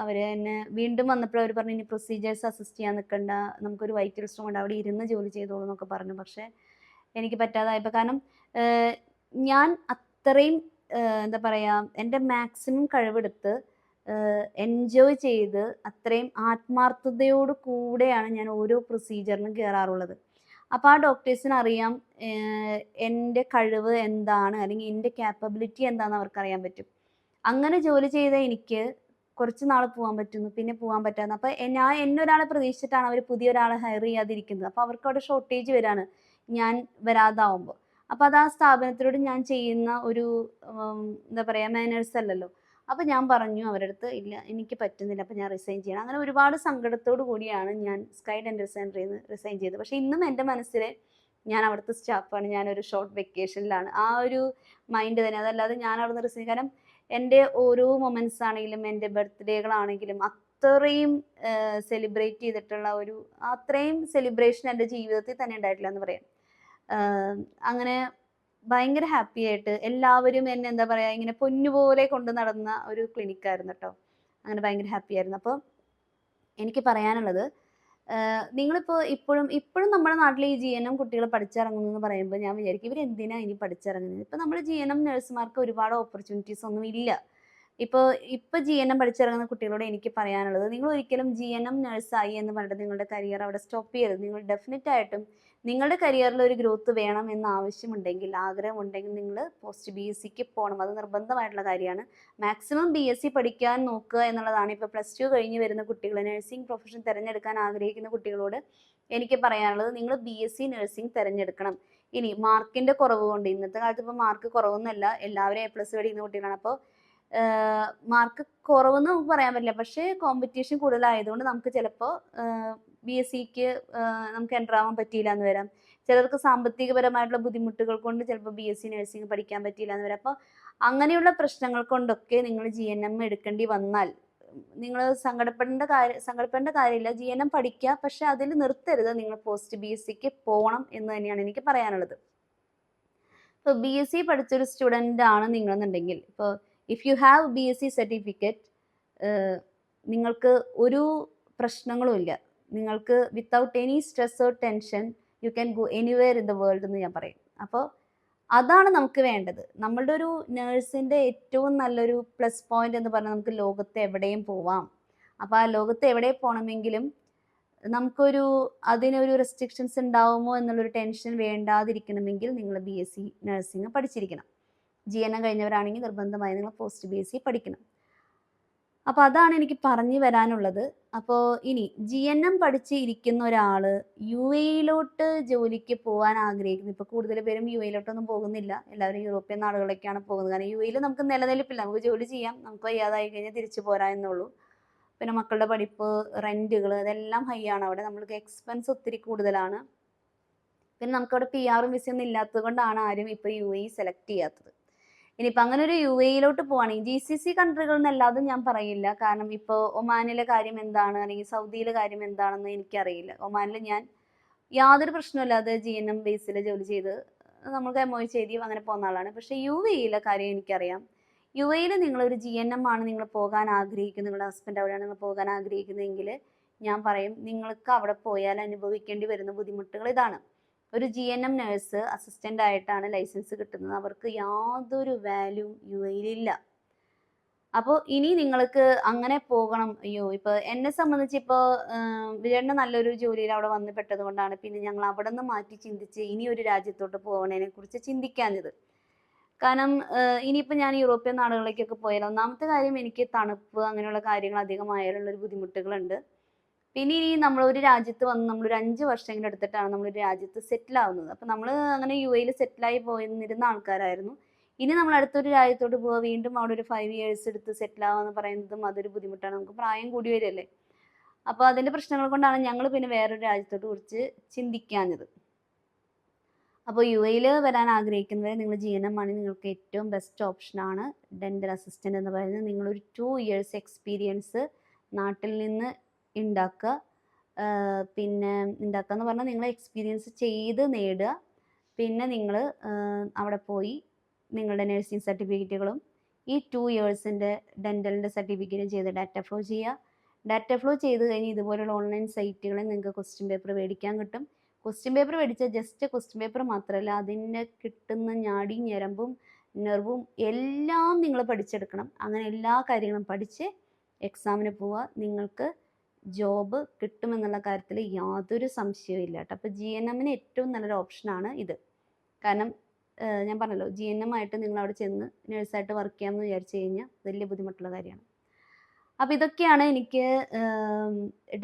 അവർ എന്നെ വീണ്ടും വന്നപ്പോൾ അവർ പറഞ്ഞു ഇനി പ്രൊസീജിയേഴ്സ് അസിസ്റ്റ് ചെയ്യാൻ നിൽക്കണ്ട നമുക്കൊരു വൈറ്റൽ സ്റ്റോൺ ഉണ്ട് അവിടെ ഇരുന്ന് ജോലി ചെയ്തോളൂ എന്നൊക്കെ പറഞ്ഞു. പക്ഷേ എനിക്ക് പറ്റാതായപ്പോൾ കാരണം ഞാൻ അത്രയും എന്താ പറയുക എന്റെ മാക്സിമം കഴിവെടുത്ത് എൻജോയ് ചെയ്ത് അത്രയും ആത്മാർത്ഥതയോട് കൂടെയാണ് ഞാൻ ഓരോ പ്രൊസീജിയറിനും കയറാറുള്ളത് അപ്പോൾ ആ ഡോക്ടേഴ്സിന് അറിയാം ഏഹ് എന്റെ കഴിവ് എന്താണ് അല്ലെങ്കിൽ എന്റെ ക്യാപ്പബിലിറ്റി എന്താണെന്ന് അവർക്കറിയാൻ പറ്റും. അങ്ങനെ ജോലി ചെയ്ത എനിക്ക് കുറച്ച് നാൾ പോകാൻ പറ്റുന്നു പിന്നെ പോകാൻ പറ്റാന്ന്. അപ്പോൾ ഞാൻ എന്നെ ഒരാളെ പ്രതീക്ഷിച്ചിട്ടാണ് അവർ പുതിയ ഒരാളെ ഹയർ ചെയ്യാതിരിക്കുന്നത്. അപ്പോൾ അവർക്ക് അവിടെ ഷോർട്ടേജ് വരാണ്. ഞാൻ വരാതാവുമ്പോൾ അപ്പോൾ അത് ആ സ്ഥാപനത്തിനോട് ഞാൻ ചെയ്യുന്ന ഒരു എന്താ പറയുക മാനേഴ്സ് അല്ലല്ലോ. അപ്പോൾ ഞാൻ പറഞ്ഞു അവരുടെ അടുത്ത് ഇല്ല എനിക്ക് പറ്റുന്നില്ല അപ്പോൾ ഞാൻ റിസൈൻ ചെയ്യണം. അങ്ങനെ ഒരുപാട് സങ്കടത്തോടു കൂടിയാണ് ഞാൻ സ്കൈ ഡെന്റൽ സെന്ററിൽ നിന്ന് റിസൈൻ ചെയ്തത്. പക്ഷേ ഇന്നും എന്റെ മനസ്സിൽ ഞാൻ അവിടുത്തെ സ്റ്റാഫാണ് ഞാനൊരു ഷോർട്ട് വെക്കേഷനിലാണ് ആ ഒരു മൈൻഡ് തന്നെ. അതല്ലാതെ ഞാൻ അവിടെ നിന്ന് റിസൈൻ കാരണം എന്റെ ഓരോ മൊമെന്റ്സ് ആണെങ്കിലും എന്റെ ബർത്ത്ഡേകളാണെങ്കിലും അത്രയും സെലിബ്രേറ്റ് ചെയ്തിട്ടുള്ള ഒരു അത്രയും സെലിബ്രേഷൻ എന്റെ ജീവിതത്തിൽ തന്നെ ഉണ്ടായിട്ടില്ല എന്ന് പറയാം. അങ്ങനെ ഭയങ്കര ഹാപ്പി ആയിട്ട് എല്ലാവരും എന്നെ എന്താ പറയുക ഇങ്ങനെ പൊന്നുപോലെ കൊണ്ട് നടന്ന ഒരു ക്ലിനിക്കായിരുന്നു കേട്ടോ അങ്ങനെ ഭയങ്കര ഹാപ്പി ആയിരുന്നു. അപ്പോൾ എനിക്ക് പറയാനുള്ളത് നിങ്ങളിപ്പോൾ ഇപ്പോഴും ഇപ്പോഴും നമ്മുടെ നാട്ടിൽ ഈ ജി എൻ എം കുട്ടികൾ പഠിച്ചിറങ്ങുന്നു എന്ന് പറയുമ്പോൾ ഞാൻ വിചാരിക്കും ഇവർ എന്തിനാ ഇനി പഠിച്ചിറങ്ങുന്നത്? ഇപ്പം നമ്മൾ ജി എൻ എം നഴ്സുമാർക്ക് ഒരുപാട് ഓപ്പർച്യൂണിറ്റീസ് ഒന്നും ഇല്ല. ഇപ്പോൾ ഇപ്പോൾ ജി എൻ എം പഠിച്ചിറങ്ങുന്ന കുട്ടികളോട് എനിക്ക് പറയാനുള്ളത് നിങ്ങൾ ഒരിക്കലും ജി എൻ എം നഴ്സായി എന്ന് പറഞ്ഞിട്ട് നിങ്ങളുടെ കരിയർ അവിടെ സ്റ്റോപ്പ് ചെയ്യരുത്. നിങ്ങൾ ഡെഫിനറ്റ് ആയിട്ടും നിങ്ങളുടെ കരിയറിൽ ഒരു ഗ്രോത്ത് വേണം എന്ന് ആവശ്യമുണ്ടെങ്കിൽ ആഗ്രഹമുണ്ടെങ്കിൽ നിങ്ങൾ പോസ്റ്റ് ബി എസ് സിക്ക് പോകണം. അത് നിർബന്ധമായിട്ടുള്ള കാര്യമാണ്. മാക്സിമം ബി എസ് സി പഠിക്കാൻ നോക്കുക എന്നുള്ളതാണ്. ഇപ്പോൾ പ്ലസ് ടു കഴിഞ്ഞ് വരുന്ന കുട്ടികൾ നഴ്സിംഗ് പ്രൊഫഷൻ തിരഞ്ഞെടുക്കാൻ ആഗ്രഹിക്കുന്ന കുട്ടികളോട് എനിക്ക് പറയാനുള്ളത് നിങ്ങൾ ബി എസ് സി നഴ്സിംഗ് തിരഞ്ഞെടുക്കണം. ഇനി മാർക്കിന്റെ കുറവ് കൊണ്ട് ഇന്നത്തെ കാലത്ത് ഇപ്പോൾ മാർക്ക് കുറവൊന്നുമല്ല. എല്ലാവരും എ പ്ലസ് പഠിക്കുന്ന കുട്ടികളാണ്. അപ്പോൾ മാർക്ക് കുറവെന്ന് നമുക്ക് പറയാൻ പറ്റില്ല. പക്ഷേ കോമ്പറ്റീഷൻ കൂടുതലായതുകൊണ്ട് നമുക്ക് ചിലപ്പോൾ ബി എസ് സിക്ക് നമുക്ക് എന്റർ ആവാൻ പറ്റിയില്ല എന്ന് വരാം. ചിലർക്ക് സാമ്പത്തികപരമായിട്ടുള്ള ബുദ്ധിമുട്ടുകൾ കൊണ്ട് ചിലപ്പോൾ ബി എസ് സി നഴ്സിംഗ് പഠിക്കാൻ പറ്റിയില്ല എന്ന് വരാം. അപ്പോൾ അങ്ങനെയുള്ള പ്രശ്നങ്ങൾ കൊണ്ടൊക്കെ നിങ്ങൾ ജി എൻ എം എടുക്കേണ്ടി വന്നാൽ നിങ്ങൾ സങ്കടപ്പെടേണ്ട കാര്യം സങ്കടപ്പെടേണ്ട കാര്യമില്ല. ജി എൻ എം പഠിക്കുക പക്ഷെ അതിൽ നിർത്തരുത്. നിങ്ങൾ പോസ്റ്റ് ബി എസ് സിക്ക് പോകണം എന്ന് തന്നെയാണ് എനിക്ക് പറയാനുള്ളത്. ഇപ്പോൾ ബി എസ് സി പഠിച്ചൊരു സ്റ്റുഡന്റ് ആണ് നിങ്ങളെന്നുണ്ടെങ്കിൽ ഇപ്പോൾ if you have B S C certificate നിങ്ങൾക്ക് ഒരു പ്രശ്നങ്ങളും ഇല്ല. നിങ്ങൾക്ക് without any stress tension you can go anywhere in the world എന്ന് ഞാൻ പറയും. അപ്പോൾ അതാണ് നമുക്ക് വേണ്ടത്. നമ്മളുടെ ഒരു നേഴ്സിന്റെ ഏറ്റവും നല്ലൊരു പ്ലസ് പോയിന്റ് എന്ന് പറഞ്ഞാൽ നമുക്ക് ലോകത്ത് എവിടെയും പോവാം. അപ്പോൾ ആ ലോകത്ത് എവിടെ പോകണമെങ്കിലും നമുക്കൊരു അതിനൊരു റെസ്ട്രിക്ഷൻസ് ഉണ്ടാവുമോ എന്നുള്ളൊരു ടെൻഷൻ വേണ്ടാതിരിക്കണമെങ്കിൽ നിങ്ങൾ ബി എസ് സി നഴ്സിംഗ് പഠിച്ചിരിക്കണം. ജി എൻ എം കഴിഞ്ഞവരാണെങ്കിൽ നിർബന്ധമായി നിങ്ങൾ പോസ്റ്റ് ബി എസ് സി പഠിക്കണം. അപ്പോൾ അതാണ് എനിക്ക് പറഞ്ഞു വരാനുള്ളത്. അപ്പോൾ ഇനി ജി എൻ എം പഠിച്ച് ഇരിക്കുന്ന ഒരാൾ യു എയിലോട്ട് ജോലിക്ക് പോകാൻ ആഗ്രഹിക്കുന്നു. ഇപ്പോൾ കൂടുതൽ പേരും യു എയിലോട്ടൊന്നും പോകുന്നില്ല. എല്ലാവരും യൂറോപ്യൻ നാടുകളിലേക്കാണ് പോകുന്നത്. കാരണം യു എയിൽ നമുക്ക് നിലനിൽപ്പില്ല. നമുക്ക് ജോലി ചെയ്യാം. നമുക്ക് വയ്യാതായി കഴിഞ്ഞാൽ തിരിച്ചു പോരാ എന്നുള്ളൂ. പിന്നെ മക്കളുടെ പഠിപ്പ് റെന്റുകൾ ഇതെല്ലാം ഹൈ ആണ്. അവിടെ നമ്മൾക്ക് എക്സ്പെൻസ് ഒത്തിരി കൂടുതലാണ്. പിന്നെ നമുക്കവിടെ പി ആറും വിസയൊന്നും ഇല്ലാത്തത് കൊണ്ടാണ് ആരും ഇപ്പോൾ യു എ സെലക്ട് ചെയ്യാത്തത്. ഇനിയിപ്പോൾ അങ്ങനെ ഒരു യു എയിലോട്ട് പോവുകയാണെങ്കിൽ ജി സി സി കൺട്രികൾ എന്നല്ലാതെ ഞാൻ പറയില്ല. കാരണം ഇപ്പോൾ ഒമാനിലെ കാര്യം എന്താണ്? അല്ലെങ്കിൽ സൗദിയിലെ കാര്യം എന്താണെന്ന് എനിക്കറിയില്ല. ഒമാനിൽ ഞാൻ യാതൊരു പ്രശ്നമില്ലാതെ ജി എൻ എം ബേസിൽ ജോലി ചെയ്ത് നമുക്ക് എം ഒ ചെയ്തി അങ്ങനെ പോകുന്ന ആളാണ്. പക്ഷേ യു എയിലെ കാര്യം എനിക്കറിയാം. യു എയിൽ നിങ്ങളൊരു ജി എൻ എം ആണ് നിങ്ങൾ പോകാൻ ആഗ്രഹിക്കുന്നത്. നിങ്ങളുടെ ഹസ്ബൻഡ് അവിടെയാണ് നിങ്ങൾ പോകാൻ ആഗ്രഹിക്കുന്നതെങ്കിൽ ഞാൻ പറയും നിങ്ങൾക്ക് അവിടെ പോയാൽ അനുഭവിക്കേണ്ടി വരുന്ന ബുദ്ധിമുട്ടുകൾ ഇതാണ്. ഒരു G N M nurse assistant ആയിട്ടാണ് ലൈസൻസ് കിട്ടുന്നത്. അവർക്ക് യാതൊരു വാല്യൂ യു എയിലില്ല അപ്പോൾ ഇനി നിങ്ങൾക്ക് അങ്ങനെ പോകണം. അയ്യോ ഇപ്പോൾ എന്നെ സംബന്ധിച്ച് ഇപ്പോൾ വിജയണ്ണ നല്ലൊരു ജോലിയിൽ അവിടെ വന്ന് പെട്ടത് കൊണ്ടാണ് പിന്നെ ഞങ്ങൾ അവിടെ നിന്ന് മാറ്റി ചിന്തിച്ച് ഇനി ഒരു രാജ്യത്തോട്ട് പോകണതിനെ കുറിച്ച് ചിന്തിക്കാഞ്ഞത്. കാരണം ഇനിയിപ്പോൾ ഞാൻ യൂറോപ്യൻ നാടുകളിലേക്കൊക്കെ പോയാൽ ഒന്നാമത്തെ കാര്യം എനിക്ക് തണുപ്പ് അങ്ങനെയുള്ള കാര്യങ്ങൾ അധികമായാലുള്ളൊരു ബുദ്ധിമുട്ടുകളുണ്ട്. പിന്നെ ഇനി നമ്മൾ ഒരു രാജ്യത്ത് വന്ന് നമ്മൾ ഒരു അഞ്ച് വർഷമെങ്കിലും എടുത്തിട്ടാണ് നമ്മൾ ഒരു രാജ്യത്ത് സെറ്റിൽ ആവുന്നത്. അപ്പം നമ്മൾ അങ്ങനെ യു എയിൽ സെറ്റിലായി പോയിരുന്ന ആൾക്കാരായിരുന്നു. ഇനി നമ്മൾ അടുത്തൊരു രാജ്യത്തോട്ട് പോവുക വീണ്ടും അവിടെ ഒരു ഫൈവ് ഇയേഴ്സ് എടുത്ത് സെറ്റിൽ ആവുക എന്ന് പറയുന്നതും അതൊരു ബുദ്ധിമുട്ടാണ്. നമുക്ക് പ്രായം കൂടി വരില്ലേ? അപ്പോൾ അതിന്റെ പ്രശ്നങ്ങൾ കൊണ്ടാണ് ഞങ്ങൾ പിന്നെ വേറൊരു രാജ്യത്തോട്ട് കുറിച്ച് ചിന്തിക്കാഞ്ഞത്. അപ്പോൾ യു എയിൽ വരാൻ ആഗ്രഹിക്കുന്നവരെ നിങ്ങൾ ജി എൻ എം ആണ് നിങ്ങൾക്ക് ഏറ്റവും ബെസ്റ്റ് ഓപ്ഷനാണ് ഡെന്റൽ അസിസ്റ്റന്റ് എന്ന് പറയുന്നത്. നിങ്ങളൊരു ടു ഇയേഴ്സ് എക്സ്പീരിയൻസ് നാട്ടിൽ നിന്ന് ഉണ്ടാക്കുക പിന്നെ ഉണ്ടാക്കുക എന്ന് പറഞ്ഞാൽ നിങ്ങൾ എക്സ്പീരിയൻസ് ചെയ്ത് നേടുക പിന്നെ നിങ്ങൾ അവിടെ പോയി നിങ്ങളുടെ നഴ്സിംഗ് സർട്ടിഫിക്കറ്റുകളും ഈ ടു ഇയേഴ്സിന്റെ ഡെന്റലിന്റെ സർട്ടിഫിക്കറ്റും ചെയ്ത് ഡാറ്റ ഫ്ലോ ചെയ്യുക ഡാറ്റ ഫ്ലോ ചെയ്ത് കഴിഞ്ഞ് ഇതുപോലുള്ള ഓൺലൈൻ സൈറ്റുകളിൽ നിങ്ങൾക്ക് ക്വസ്റ്റ്യൻ പേപ്പർ മേടിക്കാൻ കിട്ടും. ക്വസ്റ്റ്യൻ പേപ്പർ മേടിച്ചാൽ ജസ്റ്റ് ക്വസ്റ്റ്യൻ പേപ്പർ മാത്രമല്ല അതിന് കിട്ടുന്ന ഞാടി ഞരമ്പും നെർവും എല്ലാം നിങ്ങൾ പഠിച്ചെടുക്കണം. അങ്ങനെ എല്ലാ കാര്യങ്ങളും പഠിച്ച് എക്സാമിന് പോവുക നിങ്ങൾക്ക് ജോബ് കിട്ടുമെന്നുള്ള കാര്യത്തിൽ യാതൊരു സംശയവും ഇല്ല കേട്ടോ. അപ്പോൾ ജി എൻ എമ്മിന് ഏറ്റവും നല്ലൊരു ഓപ്ഷനാണ് ഇത്. കാരണം ഞാൻ പറഞ്ഞല്ലോ ജി എൻ എം ആയിട്ട് നിങ്ങൾ അവിടെ ചെന്ന് നേഴ്സായിട്ട് വർക്ക് ചെയ്യാമെന്ന് വിചാരിച്ചു കഴിഞ്ഞാൽ വലിയ ബുദ്ധിമുട്ടുള്ള കാര്യമാണ്. അപ്പോൾ ഇതൊക്കെയാണ് എനിക്ക്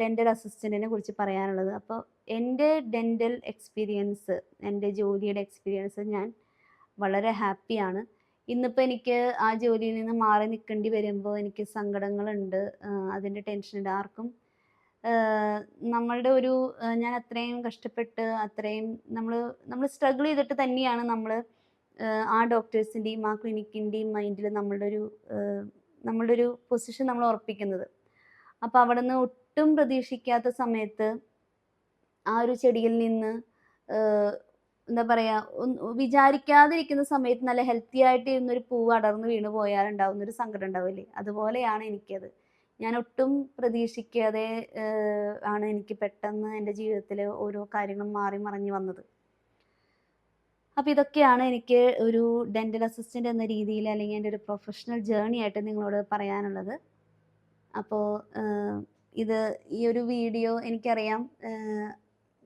ഡെന്റൽ അസിസ്റ്റന്റിനെ കുറിച്ച് പറയാനുള്ളത്. അപ്പോൾ എന്റെ ഡെന്റൽ എക്സ്പീരിയൻസ് എന്റെ ജോലിയുടെ എക്സ്പീരിയൻസ് ഞാൻ വളരെ ഹാപ്പിയാണ് ഇന്നിപ്പോൾ എനിക്ക് ആ ജോലിയിൽ നിന്ന് മാറി നിൽക്കേണ്ടി വരുമ്പോൾ എനിക്ക് സങ്കടങ്ങളുണ്ട്. അതിന്റെ ടെൻഷനുണ്ട് ആർക്കും നമ്മളുടെ ഒരു ഞാൻ അത്രയും കഷ്ടപ്പെട്ട് അത്രയും നമ്മൾ നമ്മൾ സ്ട്രഗിൾ ചെയ്തിട്ട് തന്നെയാണ് നമ്മൾ ആ ഡോക്ടേഴ്സിന്റെയും ആ ക്ലിനിക്കിന്റെയും മൈൻഡിൽ നമ്മളുടെ ഒരു നമ്മളുടെ ഒരു പൊസിഷൻ നമ്മൾ ഉറപ്പിക്കുന്നത്. അപ്പോൾ അവിടെ നിന്ന് ഒട്ടും പ്രതീക്ഷിക്കാത്ത സമയത്ത് ആ ഒരു ചെടിയിൽ നിന്ന് എന്താ പറയുക വിചാരിക്കാതിരിക്കുന്ന സമയത്ത് നല്ല ഹെൽത്തി ആയിട്ട് ഇരുന്നൊരു പൂവ് അടർന്ന് വീണ് പോയാൽ ഉണ്ടാവുന്ന ഒരു സങ്കടം ഉണ്ടാവില്ലേ? അതുപോലെയാണ് എനിക്കത്. ഞാൻ ഒട്ടും പ്രതീക്ഷിക്കാതെ ആണ് എനിക്ക് പെട്ടെന്ന് എന്റെ ജീവിതത്തിൽ ഓരോ കാര്യങ്ങളും മാറി മറിഞ്ഞ് വന്നത്. അപ്പോൾ ഇതൊക്കെയാണ് എനിക്ക് ഒരു ഡെന്റൽ അസിസ്റ്റന്റ് എന്ന രീതിയിൽ അല്ലെങ്കിൽ എന്റെ ഒരു പ്രൊഫഷണൽ ജേണി ആയിട്ട് നിങ്ങളോട് പറയാനുള്ളത്. അപ്പോൾ ഇത് ഈ ഒരു വീഡിയോ എനിക്കറിയാം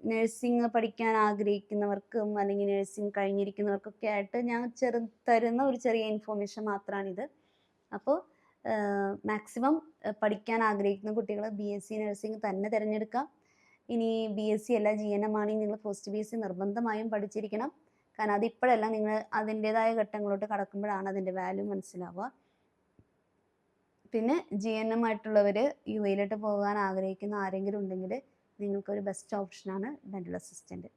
നഴ്സിംഗ് പഠിക്കാൻ ആഗ്രഹിക്കുന്നവർക്കും അല്ലെങ്കിൽ നഴ്സിംഗ് കഴിഞ്ഞിരിക്കുന്നവർക്കൊക്കെ ആയിട്ട് ഞാൻ ചെറു തരുന്ന ഒരു ചെറിയ ഇൻഫോർമേഷൻ മാത്രമാണിത് അപ്പോൾ മാക്സിമം പഠിക്കാൻ ആഗ്രഹിക്കുന്ന കുട്ടികൾ ബി എസ് സി നഴ്സിംഗ് തന്നെ തിരഞ്ഞെടുക്കാം ഇനി ബി എസ് സി അല്ല ജി എൻ എം ആണെങ്കിൽ നിങ്ങൾ പോസ്റ്റ് ബി എസ് സി നിർബന്ധമായും പഠിച്ചിരിക്കണം. കാരണം അതിപ്പോഴല്ല നിങ്ങൾ അതിന്റെതായ ഘട്ടങ്ങളോട്ട് കടക്കുമ്പോഴാണ് അതിന്റെ വാല്യൂ മനസ്സിലാവുക. പിന്നെ ജി എൻ എം ആയിട്ടുള്ളവർ യു എയിലോട്ട് പോകാൻ ആഗ്രഹിക്കുന്ന ആരെങ്കിലും ഉണ്ടെങ്കിൽ നിങ്ങൾക്കൊരു ബെസ്റ്റ് ഓപ്ഷനാണ് ഡെന്റൽ അസിസ്റ്റന്റ്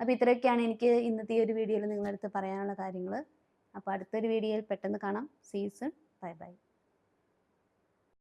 അപ്പോൾ ഇത്രയൊക്കെയാണ് എനിക്ക് ഇന്നത്തെ ഈ ഒരു വീഡിയോയിൽ നിങ്ങളടുത്ത് പറയാനുള്ള കാര്യങ്ങൾ. അപ്പോൾ അടുത്തൊരു വീഡിയോയിൽ പെട്ടെന്ന് കാണാം. Season bye bye